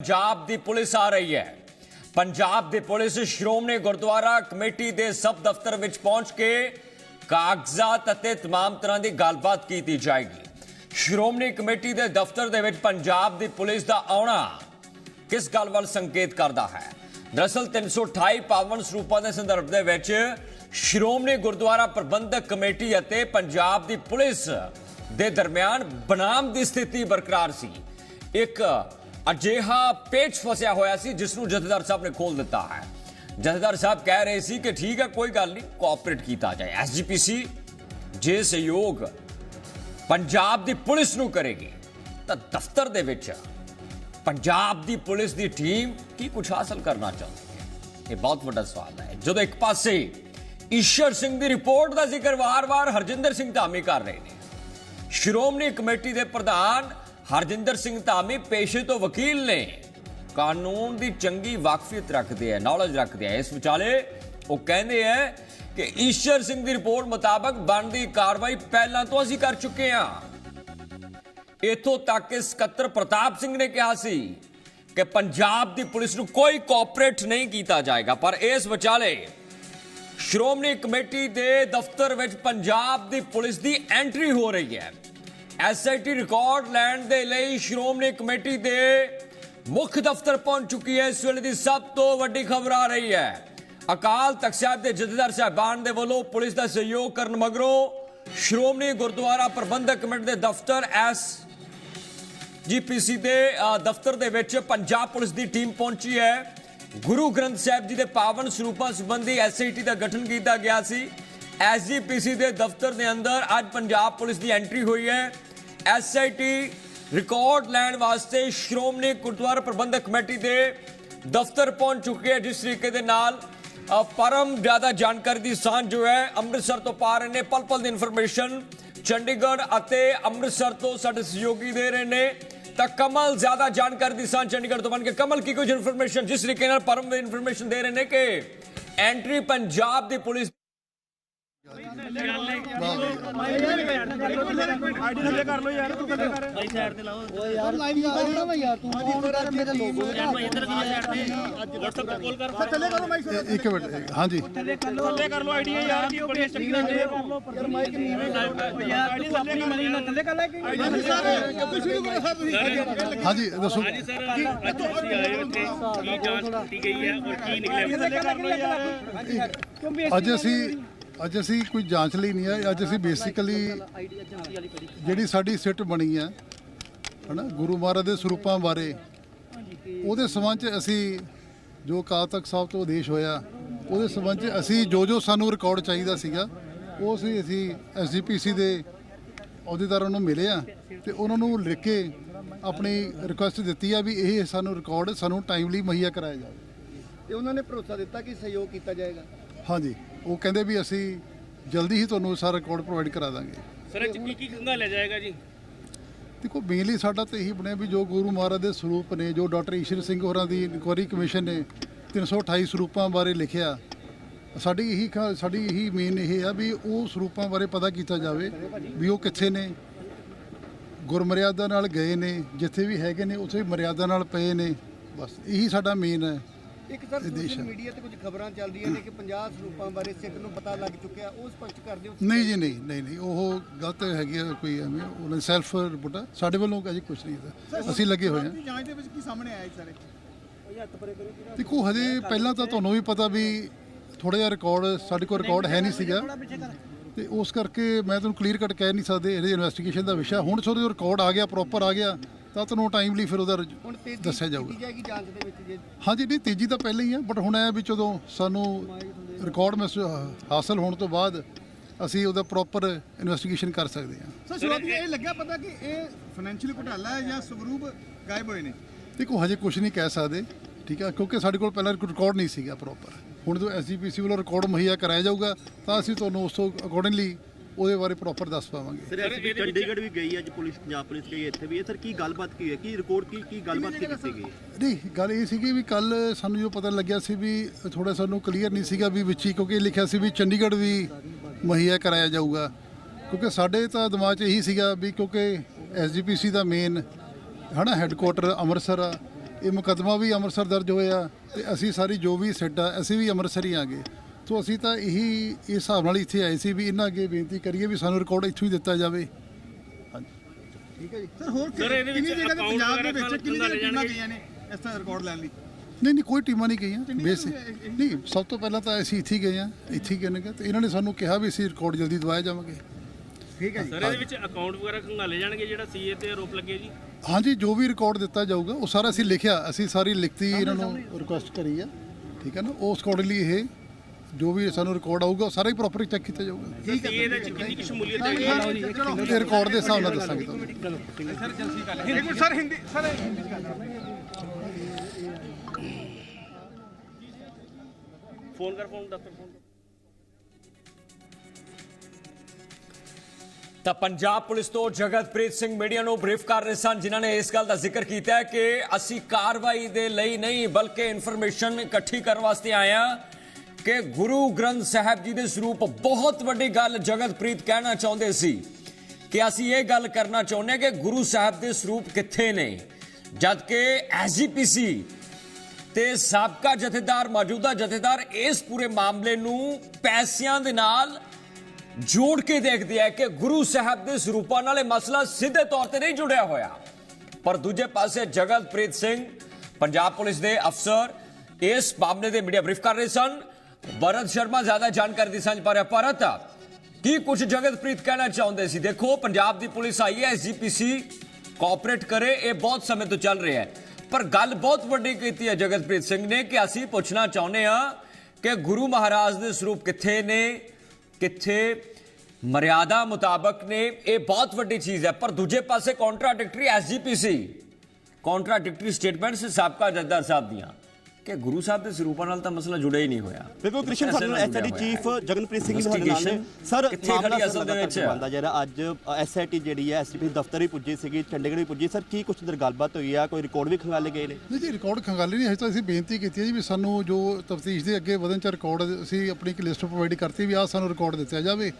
ਪੰਜਾਬ ਦੀ ਪੁਲਿਸ ਆ ਰਹੀ ਹੈ ਪੰਜਾਬ ਦੀ ਪੁਲਿਸ ਸ਼੍ਰੋਮਣੀ ਗੁਰਦੁਆਰਾ ਕਮੇਟੀ ਦੇ ਸਬ ਦਫ਼ਤਰ ਵਿੱਚ ਪਹੁੰਚ ਕੇ ਕਾਗਜ਼ਾਤ ਅਤੇ तमाम ਤਰ੍ਹਾਂ ਦੀ ਗੱਲਬਾਤ ਕੀਤੀ ਜਾਏਗੀ ਸ਼੍ਰੋਮਣੀ ਕਮੇਟੀ ਦੇ ਦਫ਼ਤਰ ਦੇ ਵਿੱਚ ਪੰਜਾਬ ਦੀ ਪੁਲਿਸ ਦਾ ਆਉਣਾ ਕਿਸ ਗੱਲ ਵੱਲ ਸੰਕੇਤ ਕਰਦਾ ਹੈ ਦਰਅਸਲ 328 ਪਾਵਨ ਸਰੂਪਾਂ ਦੇ ਸੰਦਰਭ ਦੇ ਵਿੱਚ ਸ਼੍ਰੋਮਣੀ ਗੁਰਦੁਆਰਾ ਪ੍ਰਬੰਧਕ ਕਮੇਟੀ ਅਤੇ ਪੰਜਾਬ ਦੀ ਪੁਲਿਸ ਦੇ ਦਰਮਿਆਨ ਬਨਾਮ ਦੀ ਸਥਿਤੀ ਬਰਕਰਾਰ ਸੀ ਇੱਕ ਅਜਿਹਾ ਪੇਚ ਫਸਿਆ ਹੋਇਆ ਸੀ ਜਿਸ ਨੂੰ ਜਥੇਦਾਰ ਸਾਹਿਬ ਨੇ ਖੋਲ ਦਿੱਤਾ ਹੈ। ਜਥੇਦਾਰ ਸਾਹਿਬ ਕਹਿ ਰਹੇ ਸੀ ਕਿ ਠੀਕ ਹੈ, ਕੋਈ ਗੱਲ ਨਹੀਂ ਕੋਆਪਰੇਟ ਕੀਤਾ ਜਾਏ। ਐਸਜੀਪੀਸੀ ਜੇ ਸਹਿਯੋਗ ਪੰਜਾਬ ਦੀ ਪੁਲਿਸ ਨੂੰ ਕਰੇਗੀ, ਤਾਂ ਦਫ਼ਤਰ ਦੇ ਵਿੱਚ ਪੰਜਾਬ ਦੀ ਪੁਲਿਸ ਦੀ ਟੀਮ ਕੀ ਕੁਝ ਹਾਸਲ ਕਰਨਾ ਚਾਹੁੰਦੀ ਹੈ? ਇਹ ਬਹੁਤ ਵੱਡਾ ਸਵਾਲ ਹੈ। ਜਦੋਂ ਇੱਕ ਪਾਸੇ ਈਸ਼ਰ ਸਿੰਘ ਦੀ ਰਿਪੋਰਟ ਦਾ ਜ਼ਿਕਰ ਵਾਰ-ਵਾਰ ਹਰਜਿੰਦਰ ਸਿੰਘ ਧਾਮੀ ਕਰ ਰਹੇ ਨੇ, ਸ਼੍ਰੋਮਣੀ ਕਮੇਟੀ ਦੇ ਪ੍ਰਧਾਨ ਹਰਜਿੰਦਰ ਸਿੰਘ ਧਾਮੀ ਪੇਸ਼ੇ ਤੋਂ ਵਕੀਲ ਨੇ। ਕਾਨੂੰਨ ਦੀ ਚੰਗੀ ਵਾਕਫੀਅਤ ਰੱਖਦੇ ਆ ਨੌਲੇਜ ਰੱਖਦੇ ਆ। ਇਸ ਵਿਚਾਲੇ ਉਹ ਕਹਿੰਦੇ ਆ ਕਿ ਈਸ਼ਰ ਸਿੰਘ ਦੀ ਰਿਪੋਰਟ ਮੁਤਾਬਕ ਬਣਦੀ ਕਾਰਵਾਈ ਪਹਿਲਾਂ ਤੋਂ ਅਸੀਂ ਕਰ ਚੁੱਕੇ ਹਾਂ ਇਥੋਂ ਤੱਕ ਕਿ ਸਕੱਤਰ ਪ੍ਰਤਾਪ ਸਿੰਘ ਨੇ ਕਿਹਾ ਸੀ ਕਿ ਪੰਜਾਬ ਦੀ ਪੁਲਿਸ ਨੂੰ ਕੋਈ ਕੋਆਪਰੇਟ ਨਹੀਂ ਕੀਤਾ ਜਾਏਗਾ, ਪਰ ਇਸ ਵਿਚਾਲੇ ਸ਼੍ਰੋਮਣੀ ਕਮੇਟੀ ਦੇ ਦਫ਼ਤਰ ਵਿੱਚ ਪੰਜਾਬ ਦੀ ਪੁਲਿਸ ਦੀ ਐਂਟਰੀ ਹੋ ਰਹੀ ਹੈ। ਐਸਆਈਟੀ ਰਿਕਾਰਡ ਲੈਣ ਦੇ ਲਈ ਸ਼੍ਰੋਮਣੀ ਕਮੇਟੀ ਦੇ ਮੁੱਖ ਦਫ਼ਤਰ ਪਹੁੰਚ ਚੁੱਕੀ ਹੈ। ਇਸ ਵੇਲੇ ਦੀ ਸਭ ਤੋਂ ਵੱਡੀ ਖਬਰ ਆ ਰਹੀ ਹੈ। ਅਕਾਲ ਤਖਤ ਸਾਹਿਬ ਦੇ ਜਥੇਦਾਰ ਸਾਹਿਬਾਨ ਦੇ ਵੱਲੋਂ ਪੁਲਿਸ ਦਾ ਸਹਿਯੋਗ ਕਰਨ ਮਗਰੋਂ ਸ਼੍ਰੋਮਣੀ ਗੁਰਦੁਆਰਾ ਪ੍ਰਬੰਧਕ ਕਮੇਟੀ ਦੇ ਦਫ਼ਤਰ ਐਸ ਜੀਪੀਸੀ ਦੇ ਦਫ਼ਤਰ ਦੇ ਵਿੱਚ ਪੰਜਾਬ ਪੁਲਿਸ ਦੀ ਟੀਮ ਪਹੁੰਚੀ ਹੈ। ਗੁਰੂ ਗ੍ਰੰਥ ਸਾਹਿਬ ਜੀ ਦੇ ਪਾਵਨ ਸਰੂਪਾਂ ਸੰਬੰਧੀ ਐਸਆਈਟੀ ਦਾ ਗਠਨ ਕੀਤਾ ਗਿਆ ਸੀ। ਐਸਜੀਪੀਸੀ ਦੇ ਦਫ਼ਤਰ ਦੇ ਅੰਦਰ ਅੱਜ ਪੰਜਾਬ ਪੁਲਿਸ ਦੀ ਐਂਟਰੀ ਹੋਈ ਹੈ। ਐਸਆਈਟੀ ਰਿਕਾਰਡ ਲੈਣ ਵਾਸਤੇ ਸ਼੍ਰੋਮਣੀ ਗੁਰਦੁਆਰਾ ਪ੍ਰਬੰਧਕ ਕਮੇਟੀ ਦੇ ਦਫ਼ਤਰ ਪਹੁੰਚ ਚੁੱਕੀ ਹੈ, ਜਿਸ ਤਰੀਕੇ ਦੇ ਨਾਲ ਪਰਮ ਜ਼ਿਆਦਾ ਜਾਣਕਾਰੀ ਦੀ ਸਾਂਝ ਜੋ ਹੈ, ਅੰਮ੍ਰਿਤਸਰ ਤੋਂ ਪਾ ਰਹੇ ਨੇ। ਪਲ ਪਲ ਦੀ ਇਨਫੋਰਮੇਸ਼ਨ ਚੰਡੀਗੜ੍ਹ ਅਤੇ ਅੰਮ੍ਰਿਤਸਰ ਤੋਂ ਸਾਡੇ ਸਹਿਯੋਗੀ ਦੇ ਰਹੇ ਨੇ। ਤਾਂ ਕਮਲ ਜ਼ਿਆਦਾ ਜਾਣਕਾਰੀ ਦੀ ਸਾਂਝ ਚੰਡੀਗੜ੍ਹ ਤੋਂ ਬਣ ਕੇ। ਕਮਲ, ਕੀ ਕੁਝ ਇਨਫੋਰਮੇਸ਼ਨ ਜਿਸ ਤਰੀਕੇ ਨਾਲ ਪਰਮ ਦੇ ਇਨਫੋਰਮੇਸ਼ਨ ਦੇ ਰਹੇ ਨੇ ਕਿ ਐਂਟਰੀ ਪੰਜਾਬ ਦੀ ਪੁਲਿਸ ਇੱਕ ਮਿੰਟ ਹਾਂਜੀ ਥੱਲੇ ਕਰ ਲੋ ਆਈਡੀਆ ਯਾਰ ਦੀ ਪੁਲਿਸ ਚੱਕੀ ਜਾਂਦੇ ਯਾਰ ਮਾਈਕ ਨਹੀਂ ਯਾਰ ਤੂੰ ਆਪਣੀ ਮਨੀ ਨਾਲ ਥੱਲੇ ਕਰ ਲੈ ਕੇ ਹਾਂਜੀ ਦੱਸੋ। ਤੁਸੀਂ ਆਏ ਹੋ ਇੱਥੇ ਕੀ ਜਾਂਚ ਕੀਤੀ ਗਈ ਹੈ? ਔਰ ਕੀ ਨਿਕਲਿਆ? ਥੱਲੇ ਕਰ ਲੋ ਯਾਰ ਅੱਜ ਅਸੀਂ ਅੱਜ ਅਸੀਂ ਕੋਈ ਜਾਂਚ ਲਈ ਨਹੀਂ ਆਏ, ਅੱਜ ਅਸੀਂ ਬੇਸਿਕਲੀ ਜਿਹੜੀ ਸਾਡੀ ਸਿੱਟ ਬਣੀ ਹੈ ਹਨਾ, ਗੁਰੂ ਮਹਾਰਾਜ ਦੇ ਸਰੂਪਾਂ ਬਾਰੇ, ਉਹਦੇ ਸੰਬੰਧ ਚ ਅਸੀਂ ਜੋ ਅਕਾਲ ਤਖਤ ਸਾਹਿਬ ਤੋਂ ਆਦੇਸ਼ ਹੋਇਆ, ਉਹਦੇ ਸੰਬੰਧ ਚ ਅਸੀਂ ਜੋ ਜੋ ਸਾਨੂੰ ਰਿਕਾਰਡ ਚਾਹੀਦਾ ਸੀਗਾ, ਉਹ ਅਸੀਂ ਅਸੀਂ ਐਸਜੀਪੀਸੀ ਦੇ ਅਹੁਦੇਦਾਰਾਂ ਨੂੰ ਮਿਲੇ ਆ ਤੇ ਉਹਨਾਂ ਨੂੰ ਲਿਖ ਕੇ ਆਪਣੀ ਰਿਕੁਐਸਟ ਦਿੱਤੀ ਆ ਵੀ ਇਹ ਸਾਨੂੰ ਰਿਕਾਰਡ ਸਾਨੂੰ ਟਾਈਮਲੀ ਮੁਹੱਈਆ ਕਰਾਇਆ ਜਾਵੇ। ਤੇ ਉਹਨਾਂ ਨੇ ਭਰੋਸਾ ਦਿੱਤਾ ਕਿ ਸਹਿਯੋਗ ਕੀਤਾ ਜਾਏਗਾ? ਹਾਂਜੀ ਉਹ ਕਹਿੰਦੇ ਵੀ ਅਸੀਂ ਜਲਦੀ ਹੀ ਤੁਹਾਨੂੰ ਸਾਰਾ ਰਿਕਾਰਡ ਪ੍ਰੋਵਾਈਡ ਕਰਾ ਦਾਂਗੇ। ਸਰ ਇਹ 'ਚ ਕੀ ਕੀ ਖੰਗਾ ਲੈ ਜਾਏਗਾ ਜੀ? ਦੇਖੋ ਮੇਨਲੀ ਸਾਡਾ ਤਾਂ ਇਹੀ ਬਣਿਆ ਵੀ ਜੋ ਗੁਰੂ ਮਹਾਰਾਜ ਦੇ ਸਰੂਪ ਨੇ ਜੋ ਡਾਕਟਰ ਈਸ਼ਰ ਸਿੰਘ ਹੋਰਾਂ ਦੀ ਇਨਕੁਆਰੀ ਕਮਿਸ਼ਨ ਨੇ 328 ਸਰੂਪਾਂ ਬਾਰੇ ਲਿਖਿਆ। ਸਾਡੀ ਇਹੀ ਖ- ਸਾਡੀ ਇਹੀ ਮੇਨ ਇਹ ਆ ਵੀ ਉਹ ਸਰੂਪਾਂ ਬਾਰੇ ਪਤਾ ਕੀਤਾ ਜਾਵੇ ਵੀ ਉਹ ਕਿੱਥੇ ਨੇ। ਗੁਰਮਰਿਆਦਾ ਨਾਲ ਗਏ ਨੇ ਜਿੱਥੇ ਵੀ ਹੈਗੇ ਨੇ ਉੱਥੇ ਮਰਿਆਦਾ ਨਾਲ ਪਏ ਨੇ। ਬਸ ਇਹੀ ਸਾਡਾ ਮੇਨ ਹੈ। ਇੱਕ ਸਰ ਸੋਸ਼ਲ। ਮੀਡੀਆ ਤੇ ਕੁਝ ਖਬਰਾਂ ਚੱਲ ਰਹੀਆਂ ਨੇ ਕਿ 50 ਸਰੂਪਾਂ ਬਾਰੇ ਸਿੱਖ ਨੂੰ ਪਤਾ ਲੱਗ ਚੁੱਕਿਆ ਉਹ ਸਪਸ਼ਟ ਕਰ ਦਿਓ। ਨਹੀਂ ਜੀ ਨਹੀਂ ਨਹੀਂ ਨਹੀਂ ਉਹ ਗਲਤ ਹੈਗੀ ਆ ਕੋਈ ਐਵੇਂ ਉਹਨਾਂ ਸੈਲਫ ਰਿਪੋਰਟ ਆ। ਸਾਡੇ ਵੱਲੋਂ ਅਜੇ ਕੁਝ ਨਹੀਂ ਹੈ ਅਸੀਂ ਲੱਗੇ ਹੋਏ ਹਾਂ। ਜਾਂਚ ਦੇ ਵਿੱਚ ਕੀ ਸਾਹਮਣੇ ਆਇਆ ਸਾਰੇ? ਦੇਖੋ ਹਜੇ ਪਹਿਲਾਂ ਤਾਂ ਤੁਹਾਨੂੰ ਵੀ ਪਤਾ ਵੀ ਥੋੜਾ ਜਿਹਾ ਰਿਕਾਰਡ ਸਾਡੇ ਕੋਲ ਰਿਕਾਰਡ ਹੈ ਨਹੀਂ ਸੀਗਾ। ਤੇ ਉਸ ਕਰਕੇ ਮੈਂ ਤੁਹਾਨੂੰ ਕਲੀਅਰ ਕੱਟ ਕਹਿ ਨਹੀਂ ਸਕਦੇ ਇਹਦੇ ਇਨਵੈਸਟੀਗੇਸ਼ਨ ਦਾ ਵਿਸ਼ਾ। ਹੁਣ ਸੋਰੇ ਰਿਕਾਰਡ ਆ ਗਿਆ ਪ੍ਰੋਪਰ ਆ ਗਿਆ ਤਾਂ ਤੁਹਾਨੂੰ ਟਾਈਮਲੀ ਫਿਰ ਉਹਦਾ ਹੁਣ ਤੇਜ਼ੀ ਦੱਸਿਆ ਜਾਊਗਾ। ਕੀਤੀ ਜਾਏਗੀ ਜਾਂਚ ਦੇ ਵਿੱਚ ਜੇ। ਹਾਂਜੀ ਨਹੀਂ ਤੇਜ਼ੀ ਤਾਂ ਪਹਿਲਾਂ ਹੀ ਆ ਬਟ ਹੁਣ ਇਹ ਵੀ ਜਦੋਂ ਸਾਨੂੰ ਰਿਕਾਰਡ ਮੈਸ ਹਾਸਲ ਹੋਣ ਤੋਂ ਬਾਅਦ ਅਸੀਂ ਉਹਦਾ ਪ੍ਰੋਪਰ ਇਨਵੈਸਟੀਗੇਸ਼ਨ ਕਰ ਸਕਦੇ ਹਾਂ। ਸਰ ਸ਼ੁਰੂਆਤੀ ਇਹ ਲੱਗਿਆ ਪਤਾ ਕਿ ਇਹ ਫਾਈਨੈਂਸ਼ੀਅਲ ਘੁਟਾਲਾ ਹੈ ਜਾਂ ਸਵਰੂਪ ਗਾਇਬ ਹੋਏ ਨੇ? ਦੇਖੋ ਹਜੇ ਕੁਝ ਨਹੀਂ ਕਹਿ ਸਕਦੇ ਠੀਕ ਆ ਕਿਉਂਕਿ ਸਾਡੇ ਕੋਲ ਪਹਿਲਾਂ ਰਿਕਾਰਡ ਨਹੀਂ ਸੀਗਾ ਪ੍ਰੋਪਰ ਹੁਣ ਜਦੋਂ ਐਸਜੀਪੀਸੀ ਵੱਲੋਂ ਰਿਕਾਰਡ ਮੁਹੱਈਆ ਕਰਾਇਆ ਜਾਊਗਾ ਤਾਂ ਅਸੀਂ ਤੁਹਾਨੂੰ ਉਸ ਤੋਂ ਅਕੋਰਡਿੰਗਲੀ ਉਹਦੇ ਬਾਰੇ ਪ੍ਰੋਪਰ ਦੱਸ ਪਾਵਾਂਗੇ। ਸਰ ਐਸਪੀ ਚੰਡੀਗੜ੍ਹ ਵੀ ਗਈ ਅੱਜ ਪੁਲਿਸ ਪੰਜਾਬ ਪੁਲਿਸ ਗਈ ਇੱਥੇ ਵੀ। ਇਹ ਸਰ ਕੀ ਗੱਲਬਾਤ ਕੀ ਹੈ? ਕੀ ਰਿਕਾਰਡ ਕੀ ਕੀ ਗੱਲਬਾਤ ਕੀ ਕੀਤੀ ਗਈ? ਨਹੀਂ ਗੱਲ ਇਹ ਸੀਗੀ ਵੀ ਕੱਲ ਸਾਨੂੰ ਜੋ ਪਤਾ ਲੱਗਿਆ ਸੀ ਵੀ ਥੋੜਾ ਸਾਨੂੰ ਕਲੀਅਰ ਨਹੀਂ ਸੀਗਾ ਵੀ ਵਿੱਚ ਹੀ ਕਿਉਂਕਿ ਇਹ ਲਿਖਿਆ ਸੀ ਵੀ ਚੰਡੀਗੜ੍ਹ ਵੀ ਮੁਹੱਈਆ ਕਰਾਇਆ ਜਾਊਗਾ। ਕਿਉਂਕਿ ਸਾਡੇ ਤਾਂ ਦਿਮਾਗ 'ਚ ਇਹੀ ਸੀਗਾ ਵੀ ਕਿਉਂਕਿ ਐਸਜੀਪੀਸੀ ਦਾ ਮੇਨ ਹਨਾ ਹੈੱਡਕੁਆਟਰ ਅੰਮ੍ਰਿਤਸਰ ਆ। ਇਹ ਮੁਕੱਦਮਾ ਵੀ ਅੰਮ੍ਰਿਤਸਰ ਦਰਜ ਹੋਇਆ। ਤੇ ਅਸੀਂ ਸਾਰੀ ਜੋ ਵੀ ਸਿੱਟ ਆ ਅਸੀਂ ਵੀ ਅੰਮ੍ਰਿਤਸਰ ਹੀ ਆ ਗਏ ਸੋ ਅਸੀਂ ਤਾਂ ਇਹੀ ਇਸ ਹਿਸਾਬ ਨਾਲ ਇੱਥੇ ਆਏ ਸੀ ਵੀ ਇਹਨਾਂ ਅੱਗੇ ਬੇਨਤੀ ਕਰੀਏ ਵੀ ਸਾਨੂੰ ਰਿਕਾਰਡ ਇੱਥੋਂ ਹੀ ਦਿੱਤਾ ਜਾਵੇ। ਸਰ ਹੋਰ Sir, ਇਹਦੇ ਵਿੱਚ ਕਿੰਨੀ ਜਗ੍ਹਾ ਤੇ ਪੰਜਾਬ ਦੇ ਵਿੱਚ ਕਿੰਨੀ ਜਗ੍ਹਾ ਟੀਮਾਂ? ਗਈਆਂ ਨੇ ਇਸ ਤਰ੍ਹਾਂ ਰਿਕਾਰਡ ਲੈਣ ਲਈ? ਨਹੀਂ ਨਹੀਂ ਕੋਈ ਟੀਮਾਂ ਨਹੀਂ ਗਈਆਂ। ਬੇਸਿਕ ਨਹੀਂ ਸਭ ਤੋਂ ਪਹਿਲਾਂ ਤਾਂ ਅਸੀਂ ਇੱਥੇ ਹੀ ਗਏ ਆ ਇੱਥੇ ਹੀ ਗਏ ਨੇ ਤੇ ਇਹਨਾਂ ਨੇ ਸਾਨੂੰ ਕਿਹਾ ਵੀ ਅਸੀਂ ਰਿਕਾਰਡ ਜਲਦੀ ਦਵਾਇਆ ਜਾਵਾਂਗੇ। ਠੀਕ ਹੈ ਜੀ। ਸਰ ਇਹਦੇ ਵਿੱਚ ਅਕਾਊਂਟ ਵਗੈਰਾ ਖੰਗਾਲੇ ਜਾਣਗੇ ਜਿਹੜਾ ਸੀਏ ਤੇ ਆਰੋਪ ਲੱਗੇ ਜੀ? ਹਾਂਜੀ ਜੋ ਵੀ ਰਿਕਾਰਡ ਦਿੱਤਾ ਜਾਊਗਾ ਉਹ ਸਾਰਾ ਅਸੀਂ ਲਿਖਿਆ ਅਸੀਂ ਸਾਰੀ ਲਿਖਤੀ ਇਹਨਾਂ ਨੂੰ ਰਿਕੁਐਸਟ ਕਰੀ ਆ। ਠੀਕ ਹੈ ਨਾ ਉਸ ਅਕੋਰਡਿੰਗਲੀ ਇਹ ਜੋ ਵੀ ਸਾਨੂੰ ਰਿਕਾਰਡ ਆਊਗਾ ਸਾਰਾ ਹੀ ਪ੍ਰੋਪਰ ਚੈੱਕ ਕੀਤਾ ਜਾਊਗਾ। ਸੀਏ ਦੇ ਵਿੱਚ ਕਿੰਨੀ ਕੁ ਸ਼ਮੂਲੀਅਤ ਹੈਗੀ ਹੈ? ਇਹ ਰਿਕਾਰਡ ਦੇ ਹਿਸਾਬ ਨਾਲ ਦੱਸਾਂਗੇ ਤੁਹਾਨੂੰ। ਇੱਕ minute sir Hindi sir Hindi ਚ ਗੱਲ ਫੋਨ ਕਰ ਫੋਨ ਦਫ਼ਤਰ ਫੋਨ ਤਾਂ ਪੰਜਾਬ ਪੁਲਿਸ ਤੋਂ ਜਗਤਪ੍ਰੀਤ ਸਿੰਘ ਮੀਡੀਆ ਨੂੰ ਬਰੀਫ ਕਰ ਰਹੇ ਸਨ ਜਿਨ੍ਹਾਂ ਨੇ ਇਸ ਗੱਲ ਦਾ ਜ਼ਿਕਰ ਕੀਤਾ ਹੈ ਕਿ ਅਸੀਂ ਕਾਰਵਾਈ ਦੇ ਲਈ ਨਹੀਂ ਬਲਕਿ ਇਨਫੋਰਮੇਸ਼ਨ ਇਕੱਠੀ ਕਰਨ ਵਾਸਤੇ ਆਏ ਹਾਂ। ਕਿ ਗੁਰੂ ਗ੍ਰੰਥ ਸਾਹਿਬ ਜੀ ਦੇ ਸਰੂਪ ਬਹੁਤ ਵੱਡੀ ਗੱਲ ਜਗਤਪ੍ਰੀਤ ਕਹਿਣਾ ਚਾਹੁੰਦੇ ਸੀ ਕਿ ਅਸੀਂ ਇਹ ਗੱਲ ਕਰਨਾ ਚਾਹੁੰਦੇ ਹਾਂ ਕਿ ਗੁਰੂ ਸਾਹਿਬ ਦੇ ਸਰੂਪ ਕਿੱਥੇ ਨੇ। ਜਦ ਕਿ ਐਸਜੀਪੀਸੀ ਤੇ ਸਾਬਕਾ ਜਥੇਦਾਰ, ਮੌਜੂਦਾ ਜਥੇਦਾਰ ਇਸ ਪੂਰੇ ਮਾਮਲੇ ਨੂੰ ਪੈਸਿਆਂ ਦੇ ਨਾਲ ਜੋੜ ਕੇ ਦੇਖਦੇ ਆ ਕਿ ਗੁਰੂ ਸਾਹਿਬ ਦੇ ਸਰੂਪਾਂ ਨਾਲ ਇਹ ਮਸਲਾ ਸਿੱਧੇ ਤੌਰ ਤੇ ਨਹੀਂ ਜੁੜਿਆ ਹੋਇਆ। ਪਰ ਦੂਜੇ ਪਾਸੇ ਜਗਤਪ੍ਰੀਤ ਸਿੰਘ, ਪੰਜਾਬ ਪੁਲਿਸ ਦੇ ਅਫਸਰ ਇਸ ਮਾਮਲੇ ਦੇ ਮੀਡੀਆ ਬਰੀਫ ਕਰ ਰਹੇ ਸਨ। ਭਰਤ ਸ਼ਰਮਾ ਜ਼ਿਆਦਾ ਜਾਣਕਾਰੀ ਦੀ ਸਾਂਝ ਪਾ ਰਿਹਾ। ਭਰਤ, ਕੀ ਕੁਝ ਜਗਤਪ੍ਰੀਤ ਕਹਿਣਾ ਚਾਹੁੰਦੇ ਸੀ? ਦੇਖੋ, ਪੰਜਾਬ ਦੀ ਪੁਲਿਸ ਆਈ ਹੈ ਐਸਜੀਪੀਸੀ ਕੋਆਪਰੇਟ ਕਰੇ, ਇਹ ਬਹੁਤ ਸਮੇਂ ਤੋਂ ਚੱਲ ਰਿਹਾ ਹੈ। ਪਰ ਗੱਲ ਬਹੁਤ ਵੱਡੀ ਕੀਤੀ ਹੈ ਜਗਤਪ੍ਰੀਤ ਸਿੰਘ ਨੇ ਕਿ ਅਸੀਂ ਪੁੱਛਣਾ ਚਾਹੁੰਦੇ ਹਾਂ ਕਿ ਗੁਰੂ ਮਹਾਰਾਜ ਦੇ ਸਰੂਪ ਕਿੱਥੇ ਨੇ, ਕਿੱਥੇ ਮਰਿਆਦਾ ਮੁਤਾਬਕ ਨੇ, ਇਹ ਬਹੁਤ ਵੱਡੀ ਚੀਜ਼ ਹੈ। ਪਰ ਦੂਜੇ ਪਾਸੇ ਕੰਟਰਾਡਿਕਟਰੀ ਐਸਜੀਪੀਸੀ ਕੰਟਰਾਡਿਕਟਰੀ ਸਟੇਟਮੈਂਟਸ ਸਾਬਕਾ ਜੱਜਦਾਰ ਸਾਹਿਬ ਦੀਆਂ। ਕਿ ਗੁਰੂ ਸਾਹਿਬ ਦੇ ਸਰੂਪਾਂ ਨਾਲ ਤਾਂ ਮਸਲਾ ਜੁੜਿਆ ਹੀ ਨਹੀਂ ਹੋਇਆ। ਬਿਲਕੁਲ ਕ੍ਰਿਸ਼ਨ ਸਾਡੇ ਨਾਲ ਐਸਆਈਟੀ ਚੀਫ ਜਗਨਪ੍ਰੀਤ ਸਿੰਘ ਜੀ ਸਾਡੇ ਨਾਲ ਨੇ। ਸਰ ਕਿੱਥੇ ਮਾਮਲਾ ਖੜੀ ਅਸਲ ਦੇ ਵਿੱਚ? ਬੰਦਾ ਜਿਹੜਾ ਅੱਜ ਐਸਆਈਟੀ ਜਿਹੜੀ ਹੈ ਐਸਪੀ ਦਫ਼ਤਰ ਹੀ ਪੁੱਜੀ ਸੀਗੀ ਚੰਡੀਗੜ੍ਹ ਵੀ ਪੁੱਜੀ। ਸਰ ਕੀ ਕੁਝ ਦਰ ਗੱਲਬਾਤ ਹੋਈ ਆ? ਕੋਈ ਰਿਕਾਰਡ ਵੀ ਖੰਗਾਲੇ ਗਏ ਨੇ? ਨਹੀਂ ਜੀ ਰਿਕਾਰਡ ਖੰਗਾਲੀ ਨਹੀਂ। ਹੈ ਤਾਂ ਅਸੀਂ ਬੇਨਤੀ ਕੀਤੀ ਹੈ ਜੀ ਵੀ ਸਾਨੂੰ ਜੋ ਤਫਤੀਸ਼ ਦੇ ਅੱਗੇ ਵਧਣ ਚ ਰਿਕਾਰਡ ਅਸੀਂ ਆਪਣੀ ਇੱਕ ਲਿਸਟ ਪ੍ਰੋਵਾਈਡ ਕਰਤੀ ਵੀ ਆਹ ਸਾਨੂੰ ਰਿਕਾਰਡ ਦਿੱਤਾ ਜਾਵੇ।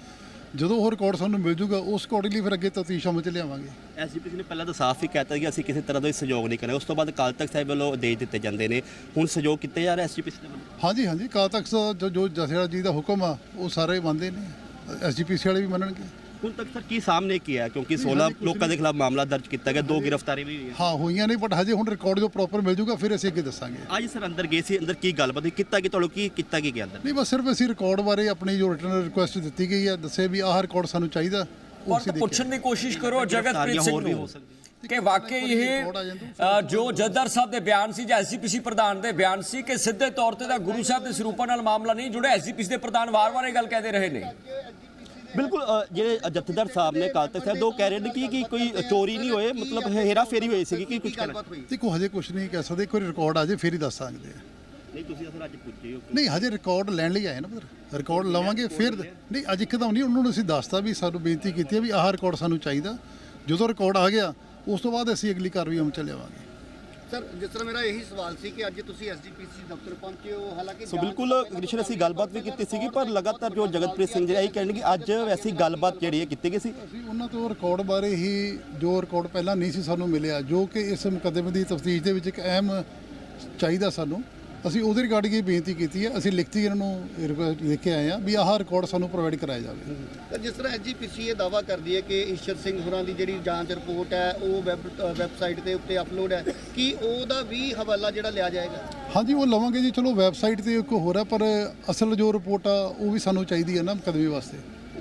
ਜਦੋਂ ਉਹ ਰਿਕਾਰਡ ਸਾਨੂੰ ਮਿਲ ਜੂਗਾ ਉਸ ਅਕੋਰਡਿੰਗਲੀ ਫਿਰ ਅੱਗੇ ਤਫਤੀਸ਼ ਅਮਲ ਚ ਲਿਆਵਾਂਗੇ। ਐਸਜੀਪੀ ਨੇ ਪਹਿਲਾਂ ਤਾਂ ਸਾਫ਼ ਹੀ ਕਹਿਤਾ ਕਿ ਅਸੀਂ ਕਿਸੇ ਤਰ੍ਹਾਂ ਦਾ ਸਹਿਯੋਗ ਨਹੀਂ ਕਰਾਂਗੇ। ਉਸ ਤੋਂ ਬਾਅਦ ਅਕਾਲ ਤਖਤ ਸਾਹਿਬ ਵੱਲੋਂ ਆਦੇਸ਼ ਦਿੱਤੇ ਜਾਂਦੇ ਨੇ। ਹੁਣ ਸਹਿਯੋਗ ਕੀਤੇ ਜਾ ਰਿਹਾ ਐਸਜੀਪੀ ਦੇ ਵੱਲੋਂ? ਹਾਂਜੀ ਹਾਂਜੀ। ਕਾਲ ਤੱਕ ਜੋ ਜੋ ਜਥੇਦਾਰ ਜੀ ਦਾ ਹੁਕਮ ਆ ਉਹ ਸਾਰੇ ਮੰਨਦੇ ਨੇ। ਐਸਜੀਪੀਸੀ ਵਾਲੇ ਵੀ ਮੰਨਣਗੇ। ਹੁਣ ਤੱਕ ਸਰ ਕੀ ਸਾਹਮਣੇ ਕੀ ਹੈ? ਕਿਉਂਕਿ 16 ਲੋਕਾਂ ਦੇ ਖਿਲਾਫ ਮਾਮਲਾ ਦਰਜ ਕੀਤਾ ਗਿਆ ਦੋ ਗ੍ਰਿਫਤਾਰੀ ਵੀ ਹੋਈ ਹੈ। ਹਾਂ ਹੋਈਆਂ ਨੇ ਬਟ ਹਜੇ ਹੁਣ ਰਿਕਾਰਡ ਜੋ ਪ੍ਰੋਪਰ ਮਿਲ ਜੂਗਾ ਫਿਰ ਅਸੀਂ ਅੱਗੇ ਦੱਸਾਂਗੇ। ਅੱਜ ਸਰ ਅੰਦਰ ਗਏ ਸੀ ਅੰਦਰ ਕੀ ਗੱਲਬਾਤ ਹੋਈ? ਕੀਤਾ ਕਿ ਤੁਹਾਨੂੰ ਕੀ ਕੀਤਾ ਕੀ ਗਿਆ ਅੰਦਰ? ਨਹੀਂ ਬਸ ਸਿਰਫ ਅਸੀਂ ਰਿਕਾਰਡ ਬਾਰੇ ਆਪਣੀ ਜੋ ਰਿਟਰਨ ਰਿਕੁਐਸਟ ਦਿੱਤੀ ਗਈ ਹੈ ਦੱਸੇ ਵੀ ਆਹ ਰਿਕਾਰਡ ਸਾਨੂੰ ਚਾਹੀਦਾ ਉਹ ਔਰ ਪੁੱਛਣ ਦੀ ਕੋਸ਼ਿਸ਼ ਕਰੋ ਜਗਤਪ੍ਰੀਤ ਸਿੰਘ ਨੂੰ ਕਿ ਵਾਕਈ ਇਹ ਜੋ ਜੱਦਰ ਸਾਹਿਬ ਦੇ ਬਿਆਨ ਸੀ ਜਾਂ ਐਸਜੀਪੀਸੀ ਪ੍ਰਧਾਨ ਦੇ ਬਿਆਨ ਸੀ ਕਿ ਸਿੱਧੇ ਤੌਰ ਤੇ ਤਾਂ ਗੁਰੂ ਸਾਹਿਬ ਦੇ ਸਰੂਪਾਂ ਨਾਲ ਮਾਮਲਾ ਨਹੀਂ ਜੁੜਿਆ ਐਸਜੀਪੀਸੀ ਦੇ ਪ੍ਰਧਾਨ ਵਾਰ-ਵਾਰ ਇਹ ਗੱਲ ਕਹਿੰਦੇ ਰਹੇ ਨੇ। ਬਿਲਕੁਲ ਜਿਹੜੇ ਜਥੇਦਾਰ ਸਾਹਿਬ ਨੇ ਅਕਾਲ ਤਖਤ ਸਾਹਿਬ ਦੋ ਕਹਿ ਰਹੇ ਨੇ ਕਿ ਕਿ ਕੋਈ ਚੋਰੀ ਨਹੀਂ ਹੋਏ ਮਤਲਬ ਹੇਰਾ ਫੇਰੀ ਹੋਈ ਸੀਗੀ ਕਿ ਕੁਝ ਕਹਿਣਾ? ਦੇਖੋ ਹਜੇ ਕੁਝ ਨਹੀਂ ਕਹਿ ਸਕਦੇ ਕੋਈ ਰਿਕਾਰਡ ਆ ਜੇ ਫਿਰ ਹੀ ਦੱਸ ਸਕਦੇ ਆ। ਨਹੀਂ ਤੁਸੀਂ ਅਸਰ ਅੱਜ ਪੁੱਛੇ ਹੋ। ਨਹੀਂ ਹਜੇ ਰਿਕਾਰਡ ਲੈਣ ਲਈ ਆਏ ਨਾ ਪੁੱਤਰ। ਰਿਕਾਰਡ ਲਵਾਂਗੇ ਫਿਰ ਨਹੀਂ ਅੱਜ ਇੱਕਦਮ ਨਹੀਂ ਉਹਨਾਂ ਨੂੰ ਅਸੀਂ ਦੱਸਤਾ ਵੀ ਸਾਨੂੰ ਬੇਨਤੀ ਕੀਤੀ ਹੈ ਵੀ ਆਹ ਰਿਕਾਰਡ ਸਾਨੂੰ ਚਾਹੀਦਾ। ਜਦੋਂ ਰਿਕਾਰਡ ਆ ਗਿਆ ਉਸ ਤੋਂ ਬਾਅਦ ਅਸੀਂ ਅਗਲੀ ਕਾਰਵਾਈ ਅਮਲ ਚ ਲਿਆਵਾਂਗੇ। ਸਰ ਜਿਸ ਤਰ੍ਹਾਂ ਮੇਰਾ ਇਹੀ ਸਵਾਲ ਸੀ ਕਿ ਅੱਜ ਤੁਸੀਂ ਐਸਜੀਪੀਸੀ ਦਫ਼ਤਰ ਪਹੁੰਚੇ ਹੋ ਹਾਲਾਂਕਿ ਸੋ ਬਿਲਕੁਲ ਕ੍ਰਿਸ਼ਨ ਅਸੀਂ ਗੱਲਬਾਤ ਵੀ ਕੀਤੀ ਸੀਗੀ ਪਰ ਲਗਾਤਾਰ ਜੋ ਜਗਤਪ੍ਰੀਤ ਸਿੰਘ ਜੀ ਇਹ ਕਹਿਣ ਕਿ ਅੱਜ ਵੈਸੀ ਗੱਲਬਾਤ ਜਿਹੜੀ ਹੈ ਕੀਤੀ ਗਈ ਸੀ। ਅਸੀਂ ਉਹਨਾਂ ਤੋਂ ਰਿਕਾਰਡ ਬਾਰੇ ਹੀ ਜੋ ਰਿਕਾਰਡ ਪਹਿਲਾਂ ਨਹੀਂ ਸੀ ਸਾਨੂੰ ਮਿਲਿਆ ਜੋ ਕਿ ਇਸ ਮੁਕੱਦਮੇ ਦੀ ਤਫਤੀਸ਼ ਦੇ ਵਿੱਚ ਇੱਕ ਅਹਿਮ ਚਾਹੀਦਾ ਸਾਨੂੰ। ਅਸੀਂ ਉਹਦੇ ਰਿਗਾਰਡਿੰਗ ਇਹ ਬੇਨਤੀ ਕੀਤੀ ਹੈ ਅਸੀਂ ਲਿਖਤੀ ਇਹਨਾਂ ਨੂੰ ਰਿਕੁਐਸਟ ਲਿਖ ਕੇ ਆਏ ਹਾਂ ਵੀ ਆਹ ਰਿਕਾਰਡ ਸਾਨੂੰ ਪ੍ਰੋਵਾਈਡ ਕਰਾਇਆ ਜਾਵੇ। ਤਾਂ ਜਿਸ ਤਰ੍ਹਾਂ ਐਸਜੀਪੀਸੀ ਇਹ ਦਾਵਾ ਕਰਦੀ ਹੈ ਕਿ ਈਸ਼ਰ ਸਿੰਘ ਹੋਰਾਂ ਦੀ ਜਿਹੜੀ ਜਾਂਚ ਰਿਪੋਰਟ ਹੈ ਉਹ ਵੈਬ ਵੈਬਸਾਈਟ ਦੇ ਉੱਤੇ ਅਪਲੋਡ ਹੈ ਕੀ ਉਹਦਾ ਵੀ ਹਵਾਲਾ ਜਿਹੜਾ ਲਿਆ ਜਾਏਗਾ? ਹਾਂਜੀ ਉਹ ਲਵਾਂਗੇ ਜੀ। ਚਲੋ ਵੈਬਸਾਈਟ ਤੇ ਇੱਕ ਹੋਰ ਹੈ ਪਰ ਅਸਲ ਜੋ ਰਿਪੋਰਟ ਆ ਉਹ ਵੀ ਸਾਨੂੰ ਚਾਹੀਦੀ ਹੈ ਨਾ ਮੁਕੱਦਮੇ ਵਾਸਤੇ।